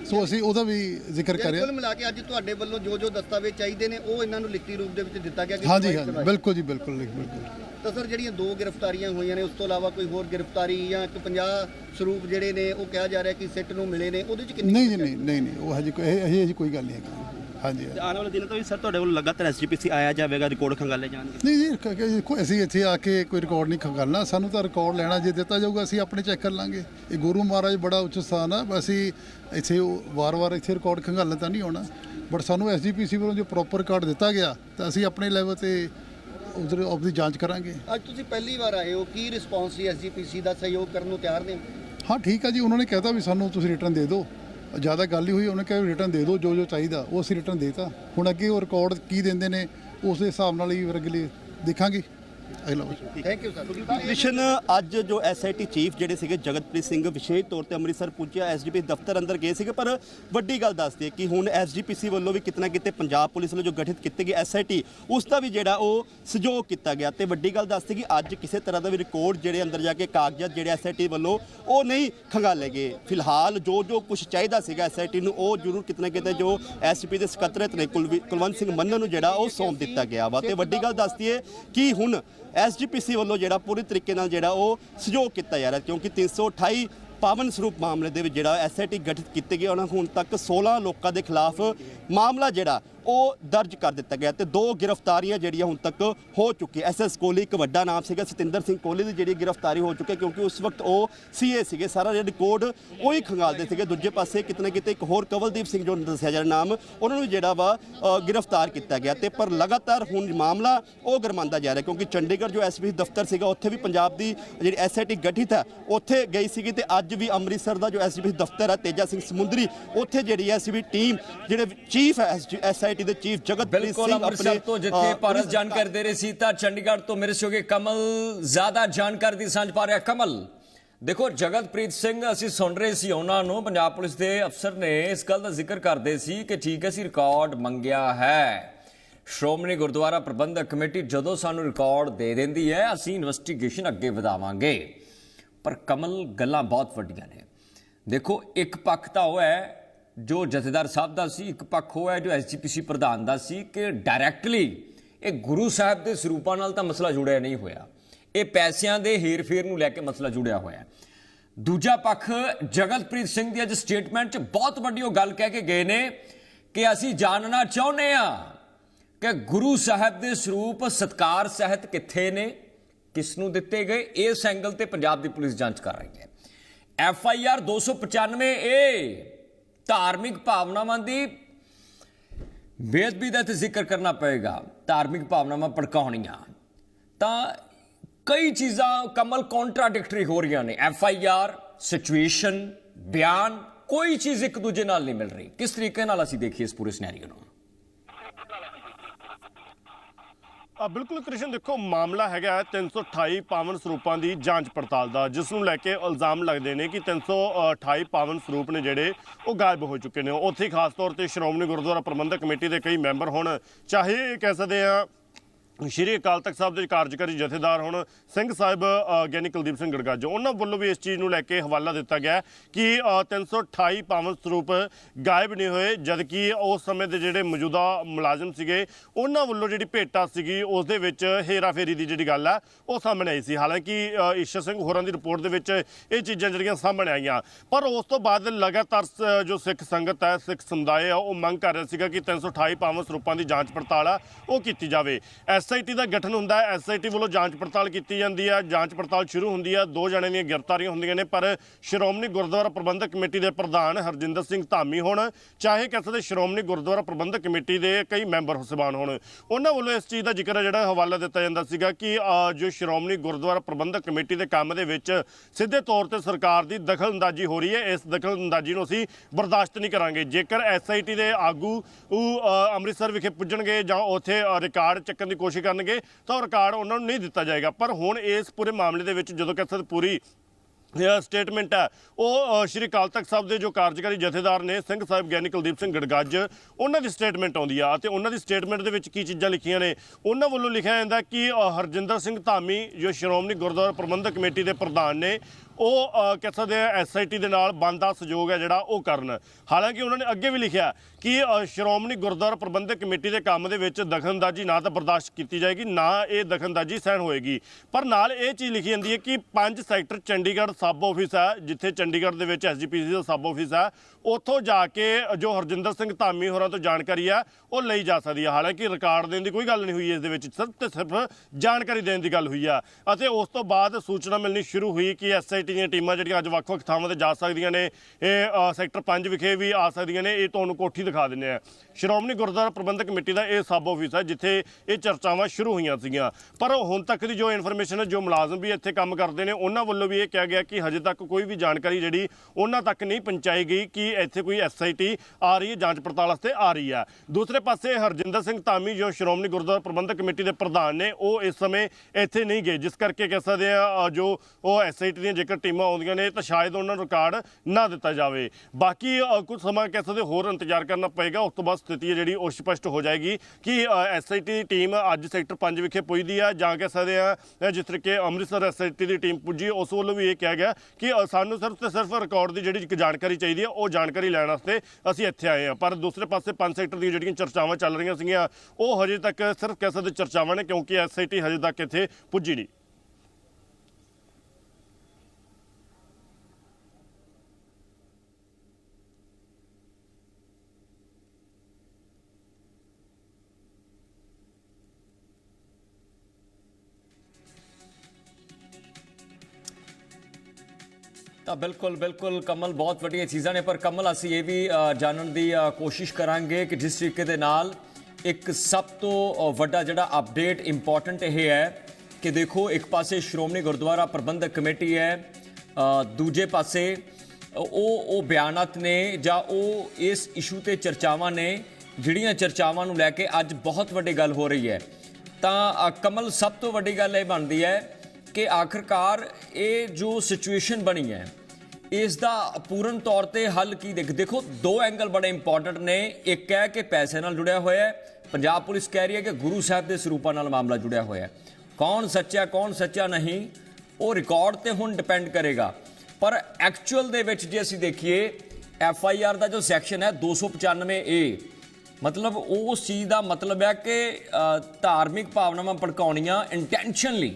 ਸੋ ਅਸੀਂ ਉਹਦਾ ਵੀ ਜ਼ਿਕਰ ਕਰਿਆ ਬਿਲਕੁਲ ਮਿਲਾ ਕੇ ਅੱਜ ਤੁਹਾਡੇ ਵੱਲੋਂ ਜੋ ਜੋ ਦਸਤਾਵੇਜ਼ ਚਾਹੀਦੇ ਨੇ ਉਹ ਇਹਨਾਂ ਨੂੰ ਲਿਖਤੀ ਰੂਪ ਦੇ ਵਿੱਚ ਦਿੱਤਾ ਗਿਆ ਕਿ ਹਾਂਜੀ ਹਾਂਜੀ। ਬਿਲਕੁਲ ਜੀ ਬਿਲਕੁਲ ਬਿਲਕੁਲ। ਤਾਂ ਸਰ ਜਿਹੜੀਆਂ ਦੋ ਗ੍ਰਿਫਤਾਰੀਆਂ ਹੋਈਆਂ ਨੇ ਉਸ ਤੋਂ ਇਲਾਵਾ ਕੋਈ ਹੋਰ ਗ੍ਰਿਫਤਾਰੀ ਜਾਂ ਇੱਕ 50 ਸਰੂਪ ਜਿਹੜੇ ਨੇ ਉਹ ਕਿਹਾ ਜਾ ਰਿਹਾ ਕਿ ਸਿੱਟ ਨੂੰ ਮਿਲੇ ਨੇ ਉਹਦੇ ਚ ਕਿੰਨੀ ਨਹੀਂ ਜੀ ਨਹੀਂ ਨਹੀਂ ਨਹੀਂ ਉਹ ਹਜੇ ਕੋਈ ਇਹ ਹਜੇ ਕੋਈ ਗੱਲ ਨਹੀਂ ਹੈ ਹਾਂਜੀ ਤੇ ਆਉਣ ਵਾਲੇ ਦਿਨਾਂ ਤੋਂ ਵੀ ਸਰ ਤੁਹਾਡੇ ਵੱਲੋਂ ਲਗਾਤਾਰ ਐਸਜੀਪੀਸੀ ਆਇਆ ਜਾਵੇਗਾ ਰਿਕਾਰਡ ਖੰਗਾਲੇ ਜਾਣਗੇ। ਨਹੀਂ ਜੀ ਕ- ਕ- ਦੇਖੋ ਅਸੀਂ ਇੱਥੇ ਆ ਕੇ ਕੋਈ ਰਿਕਾਰਡ ਨਹੀਂ ਖੰਗਾਲਣਾ। ਸਾਨੂੰ ਤਾਂ ਰਿਕਾਰਡ ਲੈਣਾ ਜੇ ਦਿੱਤਾ ਜਾਊਗਾ ਅਸੀਂ ਆਪਣੇ ਚੈੱਕ ਕਰ ਲਾਂਗੇ। ਇਹ ਗੁਰੂ ਮਹਾਰਾਜ ਬੜਾ ਉੱਚ ਸਥਾਨ ਆ। ਅਸੀਂ ਇੱਥੇ ਵਾਰ-ਵਾਰ ਇੱਥੇ ਰਿਕਾਰਡ ਖੰਗਾਲਣ ਤਾਂ ਨਹੀਂ ਆਉਣਾ ਬਟ ਸਾਨੂੰ ਐਸਜੀਪੀਸੀ ਵੱਲੋਂ ਜੋ ਪ੍ਰੋਪਰ ਰਿਕਾਰਡ ਦਿੱਤਾ ਗਿਆ ਤਾਂ ਅਸੀਂ ਆਪਣੇ ਲੈਵਲ ਤੇ ਉਧਰ ਆਪਦੀ ਜਾਂਚ ਕਰਾਂਗੇ। ਅੱਜ ਤੁਸੀਂ ਪਹਿਲੀ ਵਾਰ ਆਏ ਹੋ। ਕੀ ਰਿਸਪੌਂਸ ਸੀ ਐਸਜੀਪੀਸੀ ਦਾ? ਸਹਿਯੋਗ ਕਰਨ ਨੂੰ ਤਿਆਰ ਨੇ? ਹਾਂ ਠੀਕ ਆ ਜੀ। ਉਹਨਾਂ ਨੇ ਕਹਿਤਾ ਵੀ ਸਾਨੂੰ ਤੁਸੀਂ ਰਿਟਰਨ ਦੇ ਦਿਓ। ਜ਼ਿਆਦਾ ਗੱਲ ਹੀ ਹੋਈ, ਉਹਨੇ ਕਿਹਾ ਰਿਟਰਨ ਦੇ ਦਿਓ, ਜੋ ਜੋ ਚਾਹੀਦਾ, ਉਹ ਅਸੀਂ ਰਿਟਰਨ ਦੇਤਾ। ਹੁਣ ਅੱਗੇ ਉਹ ਰਿਕਾਰਡ ਕੀ ਦਿੰਦੇ ਨੇ, ਉਸ ਦੇ ਹਿਸਾਬ ਨਾਲ ਹੀ ਫਿਰ ਅਗਲੇ ਦੇਖਾਂਗੇ। ਅਗਲਾ question। Thank you sir Krishan ਅੱਜ ਜੋ ਐਸਆਈਟੀ ਚੀਫ ਜਿਹੜੇ ਸੀਗੇ ਜਗਤਪ੍ਰੀਤ ਸਿੰਘ ਵਿਸ਼ੇਸ਼ ਤੌਰ ਤੇ ਅੰਮ੍ਰਿਤਸਰ ਪੁੱਜਿਆ ਐਸਜੀਪੀ ਦਫ਼ਤਰ ਅੰਦਰ ਗਏ ਸੀਗੇ। ਪਰ ਵੱਡੀ ਗੱਲ ਦੱਸਦੀ ਹੈ ਕਿ ਹੁਣ ਐਸਜੀਪੀਸੀ ਵੱਲੋਂ ਵੀ ਕਿਤਨਾ ਕਿਤੇ ਪੰਜਾਬ ਪੁਲਿਸ ਵੱਲੋਂ ਜੋ ਗਠਿਤ ਕੀਤੀ ਗਈ ਐਸਆਈਟੀ ਉਸ ਦਾ ਵੀ ਜਿਹੜਾ ਉਹ ਸਹਿਯੋਗ ਕੀਤਾ ਗਿਆ। ਤੇ ਵੱਡੀ ਗੱਲ ਦੱਸਦੀ ਕਿ ਅੱਜ ਕਿਸੇ ਤਰ੍ਹਾਂ ਦਾ ਵੀ ਰਿਕਾਰਡ ਜਿਹੜੇ ਅੰਦਰ ਜਾ ਕੇ ਕਾਗਜ਼ਾਤ ਜਿਹੜੇ ਐਸਆਈਟੀ ਵੱਲੋਂ ਉਹ ਨਹੀਂ ਖੰਗਾਲੇ ਗਏ। ਫਿਲਹਾਲ ਜੋ ਜੋ ਕੁਝ ਚਾਹੀਦਾ ਸੀਗਾ ਐਸਆਈਟੀ ਨੂੰ ਉਹ ਜ਼ਰੂਰ ਕਿਤਨਾ ਕਿਤੇ ਜੋ ਐਸਜੀਪੀ ਦੇ ਸਕੱਤਰੇਤ ਨੇ ਕੁਲਵੀ- ਕੁਲਵੰਤ ਸਿੰਘ ਮੰਨਨ ਨੂੰ ਜਿਹੜਾ ਉਹ ਸੌਂਪ ਦਿੱਤਾ ਗਿਆ ਵਾ। ਤੇ ਵੱਡੀ ਗੱਲ ਦੱਸਦੀ ਹੈ ਕਿ ਹੁਣ ਐਸਜੀਪੀਸੀ ਵੱਲੋਂ ਜਿਹੜਾ ਪੂਰੀ ਤਰੀਕੇ ਨਾਲ ਜਿਹੜਾ ਉਹ ਸਹਿਯੋਗ ਕੀਤਾ ਜਾ ਰਿਹਾ, ਕਿਉਂਕਿ 328 ਪਾਵਨ ਸਰੂਪ ਮਾਮਲੇ ਦੇ ਵਿੱਚ ਜਿਹੜਾ ਐਸਆਈਟੀ ਗਠਿਤ ਕੀਤੇ ਗਏ ਉਹਨਾਂ ਹੁਣ ਤੱਕ 16 ਲੋਕਾਂ ਦੇ ਖਿਲਾਫ ਮਾਮਲਾ ਜਿਹੜਾ ਉਹ ਦਰਜ ਕਰ ਦਿੱਤਾ ਗਿਆ ਤੇ ਦੋ ਗ੍ਰਿਫਤਾਰੀਆਂ ਜਿਹੜੀਆਂ ਹੁਣ ਤੱਕ ਹੋ ਚੁੱਕੀ ਐਸਐਸ ਕੋਹਲੀ ਇੱਕ ਵੱਡਾ ਨਾਮ ਸੀਗਾ, ਸਤਿੰਦਰ ਸਿੰਘ ਕੋਹਲੀ ਦੀ ਜਿਹੜੀ ਗ੍ਰਿਫਤਾਰੀ ਹੋ ਚੁੱਕੀ ਹੈ, ਕਿਉਂਕਿ ਉਸ ਵਕਤ ਉਹ ਸੀਏ ਸੀਗੇ, ਸਾਰਾ ਜਿਹੜਾ ਰਿਕਾਰਡ ਉਹੀ ਖੰਗਾਲਦੇ ਸੀਗੇ। ਦੂਜੇ ਪਾਸੇ ਕਿਤਨੇ ਕਿਤੇ ਇੱਕ ਹੋਰ ਕਵਲਦੀਪ ਸਿੰਘ ਜੋ ਦੱਸਿਆ ਜਾ ਰਿਹਾ ਨਾਮ, ਉਹਨਾਂ ਨੂੰ ਜਿਹੜਾ ਵਾ ਗ੍ਰਿਫਤਾਰ ਕੀਤਾ ਗਿਆ ਤੇ ਪਰ ਲਗਾਤਾਰ ਹੁਣ ਮਾਮਲਾ ਉਹ ਗਰਮਾਉਂਦਾ ਜਾ ਰਿਹਾ, ਕਿਉਂਕਿ ਚੰਡੀਗੜ੍ਹ ਜੋ ਐਸਪੀ ਦਫ਼ਤਰ ਸੀਗਾ, ਉੱਥੇ ਵੀ ਪੰਜਾਬ ਦੀ ਜਿਹੜੀ ਐਸਆਈਟੀ ਗਠਿਤ ਹੈ, ਉੱਥੇ ਗਈ ਸੀਗੀ ਤੇ ਅੱਜ ਵੀ ਅੰਮ੍ਰਿਤਸਰ ਦਾ ਜੋ ਐਸਪੀ ਦਫ਼ਤਰ ਹੈ, ਤੇਜਾ ਸਿੰਘ ਸਮੁੰਦਰੀ, ਉੱਥੇ ਜਿਹੜੀ ਐਸਪੀ ਟੀਮ, ਜਿਹੜੇ ਚੀਫ ਹੈ ਐਸਆਈਟੀ ਦੇ ਚੀਫ ਜਗਤਪ੍ਰੀਤ ਬਿਲਕੁਲ ਸਿੰਘ ਅੰਮ੍ਰਿਤਸਰ ਤੋਂ ਜਿੱਥੇ ਭਾਰਤ ਜਾਣਕਾਰੀ ਦੇ ਰਹੇ ਸੀ ਤਾਂ ਚੰਡੀਗੜ੍ਹ ਤੋਂ ਮੇਰੇ ਸੋਗੇ ਕਮਲ ਜ਼ਿਆਦਾ ਜਾਣਕਾਰੀ ਦੀ ਸਾਂਝ ਪਾ ਰਿਹਾ। ਕਮਲ ਦੇਖੋ ਜਗਤਪ੍ਰੀਤ ਸਿੰਘ ਅਸੀਂ ਸੁਣ ਰਹੇ ਸੀ ਉਹਨਾਂ ਨੂੰ ਪੰਜਾਬ ਪੁਲਿਸ ਦੇ ਅਫਸਰ ਨੇ ਇਸ ਗੱਲ ਦਾ ਜ਼ਿਕਰ ਕਰਦੇ ਸੀ ਕਿ ਠੀਕ ਹੈ ਅਸੀਂ ਰਿਕਾਰਡ ਮੰਗਿਆ ਹੈ। ਸ਼੍ਰੋਮਣੀ ਗੁਰਦੁਆਰਾ ਪ੍ਰਬੰਧਕ ਕਮੇਟੀ ਜਦੋਂ ਸਾਨੂੰ ਰਿਕਾਰਡ ਦੇ ਦਿੰਦੀ ਹੈ ਅਸੀਂ ਇਨਵੈਸਟੀਗੇਸ਼ਨ ਅੱਗੇ ਵਧਾਵਾਂਗੇ। ਪਰ ਕਮਲ ਗੱਲਾਂ ਬਹੁਤ ਵੱਡੀਆਂ ਨੇ। ਦੇਖੋ ਇੱਕ ਪੱਖ ਤਾਂ ਉਹ ਹੈ ਜੋ ਜਥੇਦਾਰ ਸਾਹਿਬ ਦਾ ਸੀ, ਇੱਕ ਪੱਖ ਉਹ ਹੈ ਜੋ ਐਸਜੀਪੀਸੀ ਪ੍ਰਧਾਨ ਦਾ ਸੀ ਕਿ ਡਾਇਰੈਕਟਲੀ ਇਹ ਗੁਰੂ ਸਾਹਿਬ ਦੇ ਸਰੂਪਾਂ ਨਾਲ ਤਾਂ ਮਸਲਾ ਜੁੜਿਆ ਨਹੀਂ ਹੋਇਆ। ਇਹ ਪੈਸਿਆਂ ਦੇ ਹੇਰ-ਫੇਰ ਨੂੰ ਲੈ ਕੇ ਮਸਲਾ ਜੁੜਿਆ ਹੋਇਆ। ਦੂਜਾ ਪੱਖ, ਜਗਤਪ੍ਰੀਤ ਸਿੰਘ ਦੀ ਅੱਜ ਸਟੇਟਮੈਂਟ 'ਚ ਬਹੁਤ ਵੱਡੀ ਉਹ ਗੱਲ ਕਹਿ ਕੇ ਗਏ ਨੇ ਕਿ ਅਸੀਂ ਜਾਣਨਾ ਚਾਹੁੰਦੇ ਆ ਕਿ ਗੁਰੂ ਸਾਹਿਬ ਦੇ ਸਰੂਪ ਸਤਕਾਰ ਸਹਿਤ ਕਿੱਥੇ ਨੇ, ਕਿਸ ਨੂੰ ਦਿੱਤੇ ਗਏ, ਇਸ ਐਂਗਲ ਤੇ ਪੰਜਾਬ ਦੀ ਪੁਲਿਸ ਜਾਂਚ ਕਰ ਰਹੀ ਹੈ। ਐਫ ਆਈ ਆਰ 295 ਏ ਧਾਰਮਿਕ ਭਾਵਨਾਵਾਂ ਦੀ ਬੇਅਦਬੀ ਦਾ ਤੇ ਜ਼ਿਕਰ ਕਰਨਾ ਪਏਗਾ। ਧਾਰਮਿਕ ਭਾਵਨਾਵਾਂ ਭੜਕਾਉਣੀਆਂ। ਤਾਂ ਕਈ ਚੀਜ਼ਾਂ ਕਮਲ ਕੰਟਰਾਡਿਕਟਰੀ ਹੋ ਰਹੀਆਂ ਨੇ। ਐਫ ਆਈ ਆਰ ਸਿਚੁਏਸ਼ਨ ਬਿਆਨ, ਕੋਈ ਚੀਜ਼ ਇੱਕ ਦੂਜੇ ਨਾਲ ਨਹੀਂ ਮਿਲ ਰਹੀ। ਕਿਸ ਤਰੀਕੇ ਨਾਲ ਅਸੀਂ ਦੇਖੀਏ ਇਸ ਪੂਰੇ ਸਿਨੈਰੀਓ ਨੂੰ ਆ ਬਿਲਕੁਲ ਕ੍ਰਿਸ਼ਨ, ਦੇਖੋ, ਮਾਮਲਾ ਹੈਗਾ ਹੈ 328 ਪਾਵਨ ਸਰੂਪਾਂ ਦੀ ਜਾਂਚ ਪੜਤਾਲ ਦਾ, ਜਿਸ ਨੂੰ ਲੈ ਕੇ ਇਲਜ਼ਾਮ ਲੱਗਦੇ ਨੇ ਕਿ 328 ਪਾਵਨ ਸਰੂਪ ਨੇ ਜਿਹੜੇ, ਉਹ ਗਾਇਬ ਹੋ ਚੁੱਕੇ ਨੇ। ਉੱਥੇ ਹੀ ਖਾਸ ਤੌਰ ਤੇ ਸ਼੍ਰੋਮਣੀ ਗੁਰਦੁਆਰਾ ਪ੍ਰਬੰਧਕ ਕਮੇਟੀ ਦੇ ਕਈ ਮੈਂਬਰ ਹੋਣ। ਚਾਹੇ ਇਹ ਕਹਿ ਸਕਦੇ ਆ ਸ਼੍ਰੀ ਅਕਾਲ ਤਖਤ ਸਾਹਿਬ ਦੇ ਕਾਰਜਕਾਰੀ ਜਥੇਦਾਰ ਹੁਣ ਸਿੰਘ ਸਾਹਿਬ ਗਿਆਨੀ ਕੁਲਦੀਪ ਸਿੰਘ ਗੜਗਾਜੋ ਉਹਨਾਂ ਵੱਲੋਂ ਵੀ ਇਸ ਚੀਜ਼ ਨੂੰ ਲੈ ਕੇ ਹਵਾਲਾ ਦਿੱਤਾ ਗਿਆ ਕਿ ਅ, 328 ਪਾਵਨ ਸਰੂਪ ਗਾਇਬ ਨਹੀਂ ਹੋਏ ਜਦਕਿ ਉਸ ਸਮੇਂ ਦੇ ਜਿਹੜੇ ਮੌਜੂਦਾ ਮੁਲਾਜ਼ਮ ਸੀਗੇ ਉਹਨਾਂ ਵੱਲੋਂ ਜਿਹੜੀ ਭੇਟਾ ਸੀਗੀ ਉਸ ਦੇ ਵਿੱਚ ਹੇਰਾ ਫੇਰੀ ਦੀ ਜਿਹੜੀ ਗੱਲ ਆ ਉਹ ਸਾਹਮਣੇ ਆਈ ਸੀ। ਹਾਲਾਂਕਿ ਅ, ਈਸ਼ਰ ਸਿੰਘ ਹੋਰਾਂ ਦੀ ਰਿਪੋਰਟ ਦੇ ਵਿੱਚ ਇਹ ਚੀਜ਼ਾਂ ਜਿਹੜੀਆਂ ਸਾਹਮਣੇ ਆਈਆਂ। ਪਰ ਉਸ ਤੋਂ ਬਾਅਦ ਲਗਾਤਾਰ ਸ- ਜੋ ਸਿੱਖ ਸੰਗਤ ਹੈ ਸਿੱਖ ਸਮੁਦਾਇ ਆ ਉਹ ਮੰਗ ਕਰ ਰਿਹਾ ਸੀਗਾ ਕਿ 328 ਪਾਵਨ ਸਰੂਪਾਂ ਦੀ ਜਾਂਚ ਪੜਤਾਲ ਆ ਉਹ ਕੀਤੀ ਜਾਵੇ। ਐਸਆਈਟੀ ਦਾ ਗਠਨ ਹੁੰਦਾ ਹੈ। ਐਸਆਈਟੀ ਵੱਲੋਂ ਜਾਂਚ ਪੜਤਾਲ ਕੀਤੀ ਜਾਂਦੀ ਹੈ। ਜਾਂਚ ਪੜਤਾਲ ਸ਼ੁਰੂ ਹੁੰਦੀ ਹੈ। ਦੋ ਜਣੇ ਦੀਆਂ ਗ੍ਰਿਫਤਾਰੀਆਂ ਹੁੰਦੀਆਂ ਨੇ ਪਰ ਸ਼੍ਰੋਮਣੀ ਗੁਰਦੁਆਰਾ ਪ੍ਰਬੰਧਕ ਕਮੇਟੀ ਦੇ ਪ੍ਰਧਾਨ ਹਰਜਿੰਦਰ ਸਿੰਘ ਧਾਮੀ ਹੋਣ ਚਾਹੇ ਕਿਸੇ ਦੇ ਸ਼੍ਰੋਮਣੀ ਗੁਰਦੁਆਰਾ ਪ੍ਰਬੰਧਕ ਕਮੇਟੀ ਦੇ ਕਈ ਮੈਂਬਰ ਸਬਾਨ ਹੋਣ। ਉਹਨਾਂ ਵੱਲੋਂ ਇਸ ਚੀਜ਼ ਦਾ ਜ਼ਿਕਰ ਹੈ ਜਿਹੜਾ ਹਵਾਲਾ ਦਿੱਤਾ ਜਾਂਦਾ ਸੀਗਾ ਕਿ ਜੋ ਸ਼੍ਰੋਮਣੀ ਗੁਰਦੁਆਰਾ ਪ੍ਰਬੰਧਕ ਕਮੇਟੀ ਦੇ ਕੰਮ ਦੇ ਵਿੱਚ ਸਿੱਧੇ ਤੌਰ ਤੇ ਸਰਕਾਰ ਦੀ ਦਖਲਅੰਦਾਜ਼ੀ ਹੋ ਰਹੀ ਹੈ ਇਸ ਦਖਲਅੰਦਾਜ਼ੀ ਨੂੰ ਅਸੀਂ ਬਰਦਾਸ਼ਤ ਨਹੀਂ ਕਰਾਂਗੇ। ਜੇਕਰ ਐਸਆਈਟੀ ਦੇ ਆਗੂ ਉਹ, ਅੰਮ੍ਰਿਤਸਰ ਵਿਖੇ ਪੁੱਜਣਗੇ ਜਾਂ ਉੱਥੇ ਰਿਕਾਰਡ ਚੱਕਣ ਦੀ ਕੋਸ਼ਿਸ਼ ਕਰਨਗੇ ਤਾਂ ਉਹ ਰਿਕਾਰਡ ਉਹਨਾਂ ਨੂੰ ਨਹੀਂ ਦਿੱਤਾ ਜਾਏਗਾ। ਪਰ ਹੁਣ ਇਸ ਪੂਰੇ ਮਾਮਲੇ ਦੇ ਵਿੱਚ ਜਦੋਂ ਕਿਸੇ ਪੂਰੀ ਸਟੇਟਮੈਂਟ ਹੈ, ਉਹ ਸ਼੍ਰੀ ਅਕਾਲ ਤਖਤ ਸਾਹਿਬ ਦੇ ਜੋ ਕਾਰਜਕਾਰੀ ਜਥੇਦਾਰ ਨੇ ਸਿੰਘ ਸਾਹਿਬ ਗਿਆਨੀ ਕੁਲਦੀਪ ਸਿੰਘ ਗੜਗੱਜ, ਉਹਨਾਂ ਦੀ ਸਟੇਟਮੈਂਟ ਆਉਂਦੀ ਆ ਤੇ ਉਹਨਾਂ ਦੀ ਸਟੇਟਮੈਂਟ ਦੇ ਵਿੱਚ ਕੀ ਚੀਜ਼ਾਂ ਲਿਖੀਆਂ ਨੇ? ਉਹਨਾਂ ਵੱਲੋਂ ਲਿਖਿਆ ਜਾਂਦਾ ਕਿ ਹਰਜਿੰਦਰ ਸਿੰਘ ਧਾਮੀ, ਜੋ ਸ਼੍ਰੋਮਣੀ ਗੁਰਦੁਆਰਾ ਪ੍ਰਬੰਧਕ ਕਮੇਟੀ ਦੇ ਪ੍ਰਧਾਨ ਨੇ ਉਹ ਕਹਿ ਸਕਦੇ ਆ ਐਸਆਈਟੀ ਦੇ ਨਾਲ ਬਣਦਾ ਸਹਿਯੋਗ ਹੈ ਜਿਹੜਾ ਉਹ ਕਰਨ। ਹਾਲਾਂਕਿ ਉਹਨਾਂ ਨੇ ਅੱਗੇ ਵੀ ਲਿਖਿਆ ਕਿ ਸ਼੍ਰੋਮਣੀ ਗੁਰਦੁਆਰਾ ਪ੍ਰਬੰਧਕ ਕਮੇਟੀ ਦੇ ਕੰਮ ਦੇ ਵਿੱਚ ਦਖਲਅੰਦਾਜ਼ੀ ਨਾ ਤਾਂ ਬਰਦਾਸ਼ਤ ਕੀਤੀ ਜਾਏਗੀ, ਨਾ ਇਹ ਦਖਲਅੰਦਾਜ਼ੀ ਸਹਿਣ ਹੋਏਗੀ। ਪਰ ਨਾਲ ਇਹ ਚੀਜ਼ ਲਿਖੀ ਜਾਂਦੀ ਹੈ ਕਿ ਪੰਜ ਸੈਕਟਰ ਚੰਡੀਗੜ੍ਹ ਸਬ ਆਫਿਸ ਹੈ, ਜਿੱਥੇ ਚੰਡੀਗੜ੍ਹ ਦੇ ਵਿੱਚ ਐਸਜੀਪੀਸੀ ਦਾ ਸਬ ਆਫਿਸ ਹੈ, ਉੱਥੋਂ ਜਾ ਕੇ ਜੋ ਹਰਜਿੰਦਰ ਸਿੰਘ ਧਾਮੀ ਹੋਰਾਂ ਤੋਂ ਜਾਣਕਾਰੀ ਹੈ, ਉਹ ਲਈ ਜਾ ਸਕਦੀ ਹੈ। ਹਾਲਾਂਕਿ ਰਿਕਾਰਡ ਦੇਣ ਦੀ ਕੋਈ ਗੱਲ ਨਹੀਂ ਹੋਈ ਇਸ ਦੇ ਵਿੱਚ, ਸਿਰਫ ਤੇ ਸਿਰਫ ਜਾਣਕਾਰੀ ਦੇਣ ਦੀ ਗੱਲ ਹੋਈ ਆ ਅਤੇ ਉਸ ਤੋਂ ਬਾਅਦ ਸੂਚਨਾ ਮਿਲਣੀ ਸ਼ੁਰੂ ਹੋਈ ਕਿ ਐਸਆਈਟੀ ਐਸਆਈਟੀ ਦੀਆਂ ਟੀਮਾਂ ਜਿਹੜੀਆਂ ਅੱਜ ਵੱਖ-ਵੱਖ ਥਾਵਾਂ ਤੇ ਜਾ ਸਕਦੀਆਂ ਨੇ। ਇਹ ਸੈਕਟਰ 5 ਵਿਖੇ ਵੀ ਆ ਸਕਦੀਆਂ ਨੇ। ਇਹ ਤੁਹਾਨੂੰ ਕੋਠੀ ਦਿਖਾ ਦਿੰਨੇ ਆ ਸ਼੍ਰੋਮਣੀ ਗੁਰਦੁਆਰਾ ਪ੍ਰਬੰਧਕ ਕਮੇਟੀ ਦਾ ਇਹ ਸਬ ਆਫਿਸ ਹੈ, ਜਿੱਥੇ ਇਹ ਚਰਚਾਵਾਂ ਸ਼ੁਰੂ ਹੋਈਆਂ ਸੀਗੀਆਂ। ਪਰ ਹੁਣ ਤੱਕ ਦੀ ਜੋ ਇਨਫੋਰਮੇਸ਼ਨ ਹੈ ਜੋ ਮੁਲਾਜ਼ਮ ਵੀ ਇੱਥੇ ਕੰਮ ਕਰਦੇ ਨੇ, ਉਹਨਾਂ ਵੱਲੋਂ ਵੀ ਇਹ ਕਿਹਾ ਗਿਆ ਕਿ ਹਜੇ ਤੱਕ ਕੋਈ ਵੀ ਜਾਣਕਾਰੀ ਜਿਹੜੀ ਉਹਨਾਂ ਤੱਕ ਨਹੀਂ ਪਹੁੰਚਾਈ ਗਈ ਕਿ ਇੱਥੇ ਕੋਈ ਐਸਆਈਟੀ ਆ ਰਹੀ ਹੈ, ਜਾਂਚ ਪੜਤਾਲ ਵਾਸਤੇ ਆ ਰਹੀ ਹੈ। ਦੂਸਰੇ ਪਾਸੇ ਹਰਜਿੰਦਰ ਸਿੰਘ ਧਾਮੀ, ਜੋ ਸ਼੍ਰੋਮਣੀ ਗੁਰਦੁਆਰਾ ਪ੍ਰਬੰਧਕ ਕਮੇਟੀ ਦੇ ਪ੍ਰਧਾਨ ਨੇ, ਉਹ ਇਸ ਸਮੇਂ ਇੱਥੇ ਨਹੀਂ ਗਏ। ਜਿਸ ਕਰਕੇ ਕਹਿ ਸਕਦੇ ਆ ਜੋ ਉਹ ਐਸਆਈਟੀ ਦੀਆਂ ਜੇਕਰ ਟੀਮਾਂ ਆਉਂਦੀਆਂ ਨੇ ਤਾਂ ਸ਼ਾਇਦ ਉਹਨਾਂ ਨੂੰ ਰਿਕਾਰਡ ਨਾ ਦਿੱਤਾ ਜਾਵੇ। ਬਾਕੀ ਅ, ਕੁਝ ਸਮਾਂ ਕਹਿ ਸਕਦੇ ਹੋਰ ਇੰਤਜ਼ਾਰ ਕਰਨਾ ਪਏਗਾ ਉਸ ਤੋਂ ਬਾਅਦ ਸਥਿਤੀ ਹੈ ਜਿਹੜੀ ਉਹ ਸਪਸ਼ਟ ਹੋ ਜਾਏਗੀ ਕਿ ਐਸਆਈਟੀ ਦੀ ਟੀਮ ਅੱਜ ਸੈਕਟਰ 5 ਵਿਖੇ ਪੁੱਜਦੀ ਆ ਜਾਂ ਕਹਿ ਸਕਦੇ ਆ ਜਿਸ ਤਰੀਕੇ ਅੰਮ੍ਰਿਤਸਰ ਐਸਆਈਟੀ ਦੀ ਟੀਮ ਪੁੱਜੀ ਉਸ ਵੱਲੋਂ ਵੀ ਇਹ ਕਿਹਾ ਗਿਆ ਕਿ ਸਾਨੂੰ ਸਿਰਫ ਤੇ ਸਿਰਫ ਰਿਕਾਰਡ ਦੀ ਜਿਹੜੀ ਜਾਣਕਾਰੀ ਚਾਹੀਦੀ ਹੈ ਉਹ ਜਾਣਕਾਰੀ ਲੈਣ ਵਾਸਤੇ ਅਸੀਂ ਇੱਥੇ ਆਏ ਹਾਂ। ਪਰ ਦੂਸਰੇ ਪਾਸੇ ਪੰਜ ਸੈਕਟਰ ਦੀਆਂ ਜਿਹੜੀਆਂ ਚਰਚਾਵਾਂ ਚੱਲ ਰਹੀਆਂ ਸੀਗੀਆਂ ਉਹ ਹਜੇ ਤੱਕ ਸਿਰਫ ਕਹਿ ਸਕਦੇ ਚਰਚਾਵਾਂ ਨੇ ਕਿਉਂਕਿ ਐਸਆਈਟੀ ਹਜੇ ਤੱਕ ਇੱਥੇ ਪੁੱਜੀ ਨਹੀਂ। ਤਾਂ ਬਿਲਕੁਲ ਬਿਲਕੁਲ ਕਮਲ ਬਹੁਤ ਵੱਡੀਆਂ ਚੀਜ਼ਾਂ ਨੇ, ਪਰ ਕਮਲ ਅਸੀਂ ਇਹ ਵੀ ਜਾਣਨ ਦੀ ਕੋਸ਼ਿਸ਼ ਕਰਾਂਗੇ ਕਿ ਜਿਸ ਤਰੀਕੇ ਦੇ ਨਾਲ ਇੱਕ ਸਭ ਤੋਂ ਵੱਡਾ ਜਿਹੜਾ ਅਪਡੇਟ ਇੰਪੋਰਟੈਂਟ ਇਹ ਹੈ ਕਿ ਦੇਖੋ, ਇੱਕ ਪਾਸੇ ਸ਼੍ਰੋਮਣੀ ਗੁਰਦੁਆਰਾ ਪ੍ਰਬੰਧਕ ਕਮੇਟੀ ਹੈ ਦੂਜੇ ਪਾਸੇ ਉਹ ਉਹ ਬਿਆਨਤ ਨੇ ਜਾਂ ਉਹ ਇਸ ਇਸ਼ੂ ਤੇ ਚਰਚਾਵਾਂ ਨੇ, ਜਿਹੜੀਆਂ ਚਰਚਾਵਾਂ ਨੂੰ ਲੈ ਕੇ ਅੱਜ ਬਹੁਤ ਵੱਡੀ ਗੱਲ ਹੋ ਰਹੀ ਹੈ। ਤਾਂ ਕਮਲ ਸਭ ਤੋਂ ਵੱਡੀ ਗੱਲ ਇਹ ਬਣਦੀ ਹੈ ਕਿ ਆਖਰਕਾਰ ਇਹ ਜੋ ਸਿਚੁਏਸ਼ਨ ਬਣੀ ਹੈ ਇਸ ਦਾ ਪੂਰਨ ਤੌਰ ਤੇ ਹੱਲ ਕੀ ਦੇਖ, ਦੇਖੋ, ਦੋ ਐਂਗਲ ਬੜੇ ਇੰਪੋਰਟੈਂਟ ਨੇ। ਇੱਕ ਹੈ ਕਿ ਪੈਸੇ ਨਾਲ ਜੁੜਿਆ ਹੋਇਆ ਹੈ। ਪੰਜਾਬ ਪੁਲਿਸ ਕਹਿ ਰਹੀ ਹੈ ਕਿ ਗੁਰੂ ਸਾਹਿਬ ਦੇ ਸਰੂਪਾਂ ਨਾਲ ਮਾਮਲਾ ਜੁੜਿਆ ਹੋਇਆ ਹੈ। ਕੌਣ ਸੱਚਾ ਕੌਣ ਸੱਚਾ ਨਹੀਂ, ਉਹ ਰਿਕਾਰਡ ਤੇ ਹੁਣ ਡਿਪੈਂਡ ਕਰੇਗਾ। ਪਰ ਐਕਚੁਅਲ ਦੇ ਵਿੱਚ ਜੇ ਅਸੀਂ ਦੇਖੀਏ ਐਫ ਆਈ ਆਰ ਦਾ ਜੋ ਸੈਕਸ਼ਨ ਹੈ 295 ਏ ਮਤਲਬ ਉਸ ਚੀਜ਼ ਦਾ ਮਤਲਬ ਹੈ ਕਿ ਧਾਰਮਿਕ ਭਾਵਨਾਵਾਂ ਭੜਕਾਉਣੀਆਂ ਇੰਟੈਂਸ਼ਨਲੀ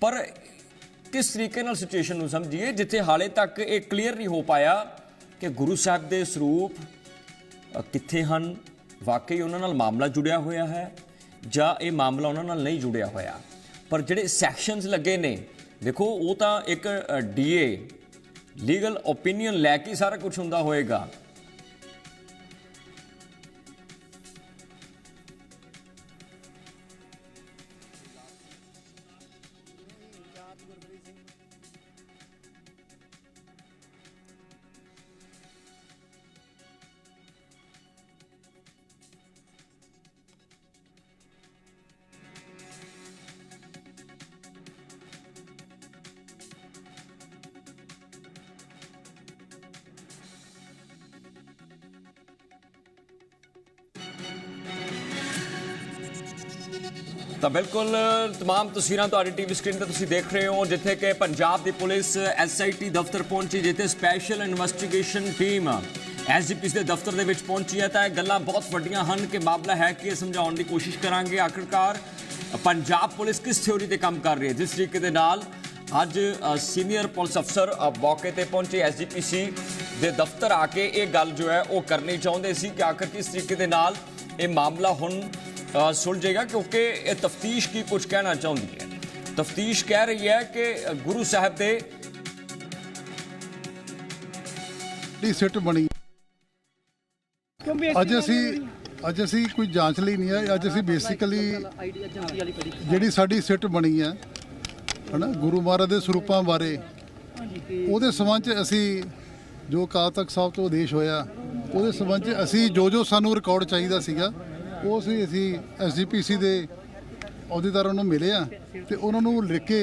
ਪਰ ਕਿਸ ਤਰੀਕੇ ਨਾਲ ਸਿਚੁਏਸ਼ਨ ਨੂੰ ਸਮਝੀਏ, ਜਿੱਥੇ ਹਾਲੇ ਤੱਕ ਇਹ ਕਲੀਅਰ ਨਹੀਂ ਹੋ ਪਾਇਆ ਕਿ ਗੁਰੂ ਸਾਹਿਬ ਦੇ ਸਰੂਪ ਕਿੱਥੇ ਹਨ? ਵਾਕਈ ਉਹਨਾਂ ਨਾਲ ਮਾਮਲਾ ਜੁੜਿਆ ਹੋਇਆ ਹੈ ਜਾਂ ਇਹ ਮਾਮਲਾ ਉਹਨਾਂ ਨਾਲ ਨਹੀਂ ਜੁੜਿਆ ਹੋਇਆ? ਪਰ ਜਿਹੜੇ ਸੈਕਸ਼ਨਸ ਲੱਗੇ ਨੇ, ਦੇਖੋ, ਉਹ ਤਾਂ ਇੱਕ ਡੀਏ ਲੀਗਲ ਓਪੀਨੀਅਨ ਲੈ ਕੇ ਸਾਰਾ ਕੁਝ ਹੁੰਦਾ ਹੋਏਗਾ। ਤਾਂ ਬਿਲਕੁਲ तमाम ਤਸਵੀਰਾਂ ਤੁਹਾਡੀ ਟੀਵੀ ਸਕਰੀਨ ਤੇ ਤੁਸੀਂ ਦੇਖ ਰਹੇ ਹੋ ਜਿੱਥੇ ਕਿ ਪੰਜਾਬ ਦੀ ਪੁਲਿਸ ਐਸਆਈਟੀ ਦਫ਼ਤਰ ਪਹੁੰਚੀ ਜਿੱਥੇ ਸਪੈਸ਼ਲ ਇਨਵੈਸਟੀਗੇਸ਼ਨ ਟੀਮ ਐਸਜੀਪੀ ਦੇ ਦਫ਼ਤਰ ਦੇ ਵਿੱਚ ਪਹੁੰਚੀ ਹੈ ਤਾਂ ਇਹ ਗੱਲਾਂ ਬਹੁਤ ਵੱਡੀਆਂ ਹਨ ਕਿ ਮਾਮਲਾ ਹੈ ਕਿ ਇਹ ਸਮਝਾਉਣ ਦੀ ਕੋਸ਼ਿਸ਼ ਕਰਾਂਗੇ ਆਖਰਕਾਰ ਪੰਜਾਬ ਪੁਲਿਸ ਕਿਸ ਥਿਉਰੀ ਤੇ ਕੰਮ ਕਰ ਰਹੀ ਹੈ ਜਿਸ ਤਰੀਕੇ ਦੇ ਨਾਲ ਅੱਜ ਸੀਨੀਅਰ ਪੁਲਿਸ ਅਫਸਰ ਅ, ਮੌਕੇ ਤੇ ਪਹੁੰਚੇ ਐਸਜੀਪੀਸੀ ਦੇ ਦਫ਼ਤਰ ਆ ਕੇ ਇਹ ਗੱਲ ਜੋ ਹੈ ਉਹ ਕਰਨੀ ਚਾਹੁੰਦੇ ਸੀ ਕਿ ਆਖਰ ਕਿਸ ਤਰੀਕੇ ਦੇ ਨਾਲ ਇਹ ਮਾਮਲਾ ਹੁਣ ਅ, ਸੁਲਝੇਗਾ ਕਿਉਂਕਿ ਇਹ ਤਫਤੀਸ਼ ਕੀ ਕੁਝ ਕਹਿਣਾ ਚਾਹੁੰਦੀ ਹੈ। ਤਫਤੀਸ਼ ਕਹਿ ਰਹੀ ਹੈ ਕਿ ਗੁਰੂ ਸਾਹਿਬ ਦੇ ਜਿਹੜੀ ਸਿੱਟ ਬਣੀ। ਅੱਜ ਅਸੀਂ ਅੱਜ ਅਸੀਂ ਕੋਈ ਜਾਂਚ ਲਈ ਨਹੀਂ ਆਏ ਅੱਜ ਅਸੀਂ ਬੇਸਿਕਲੀ ਜਿਹੜੀ ਸਾਡੀ ਸਿੱਟ ਬਣੀ ਹੈ ਹਨਾ ਗੁਰੂ ਮਹਾਰਾਜ ਦੇ ਸਰੂਪਾਂ ਬਾਰੇ ਉਹਦੇ ਸੰਬੰਧ ਚ ਅਸੀਂ ਜੋ ਅਕਾਲ ਤਖਤ ਸਾਹਿਬ ਤੋਂ ਆਦੇਸ਼ ਹੋਇਆ ਉਹਦੇ ਸੰਬੰਧ ਚ ਅਸੀਂ ਜੋ ਜੋ ਸਾਨੂੰ ਰਿਕਾਰਡ ਚਾਹੀਦਾ ਸੀਗਾ ਉਹ ਅਸੀਂ ਅਸੀਂ ਐਸਜੀਪੀਸੀ ਦੇ ਅਹੁਦੇਦਾਰਾਂ ਨੂੰ ਮਿਲੇ ਆ ਤੇ ਉਹਨਾਂ ਨੂੰ ਲਿਖ ਕੇ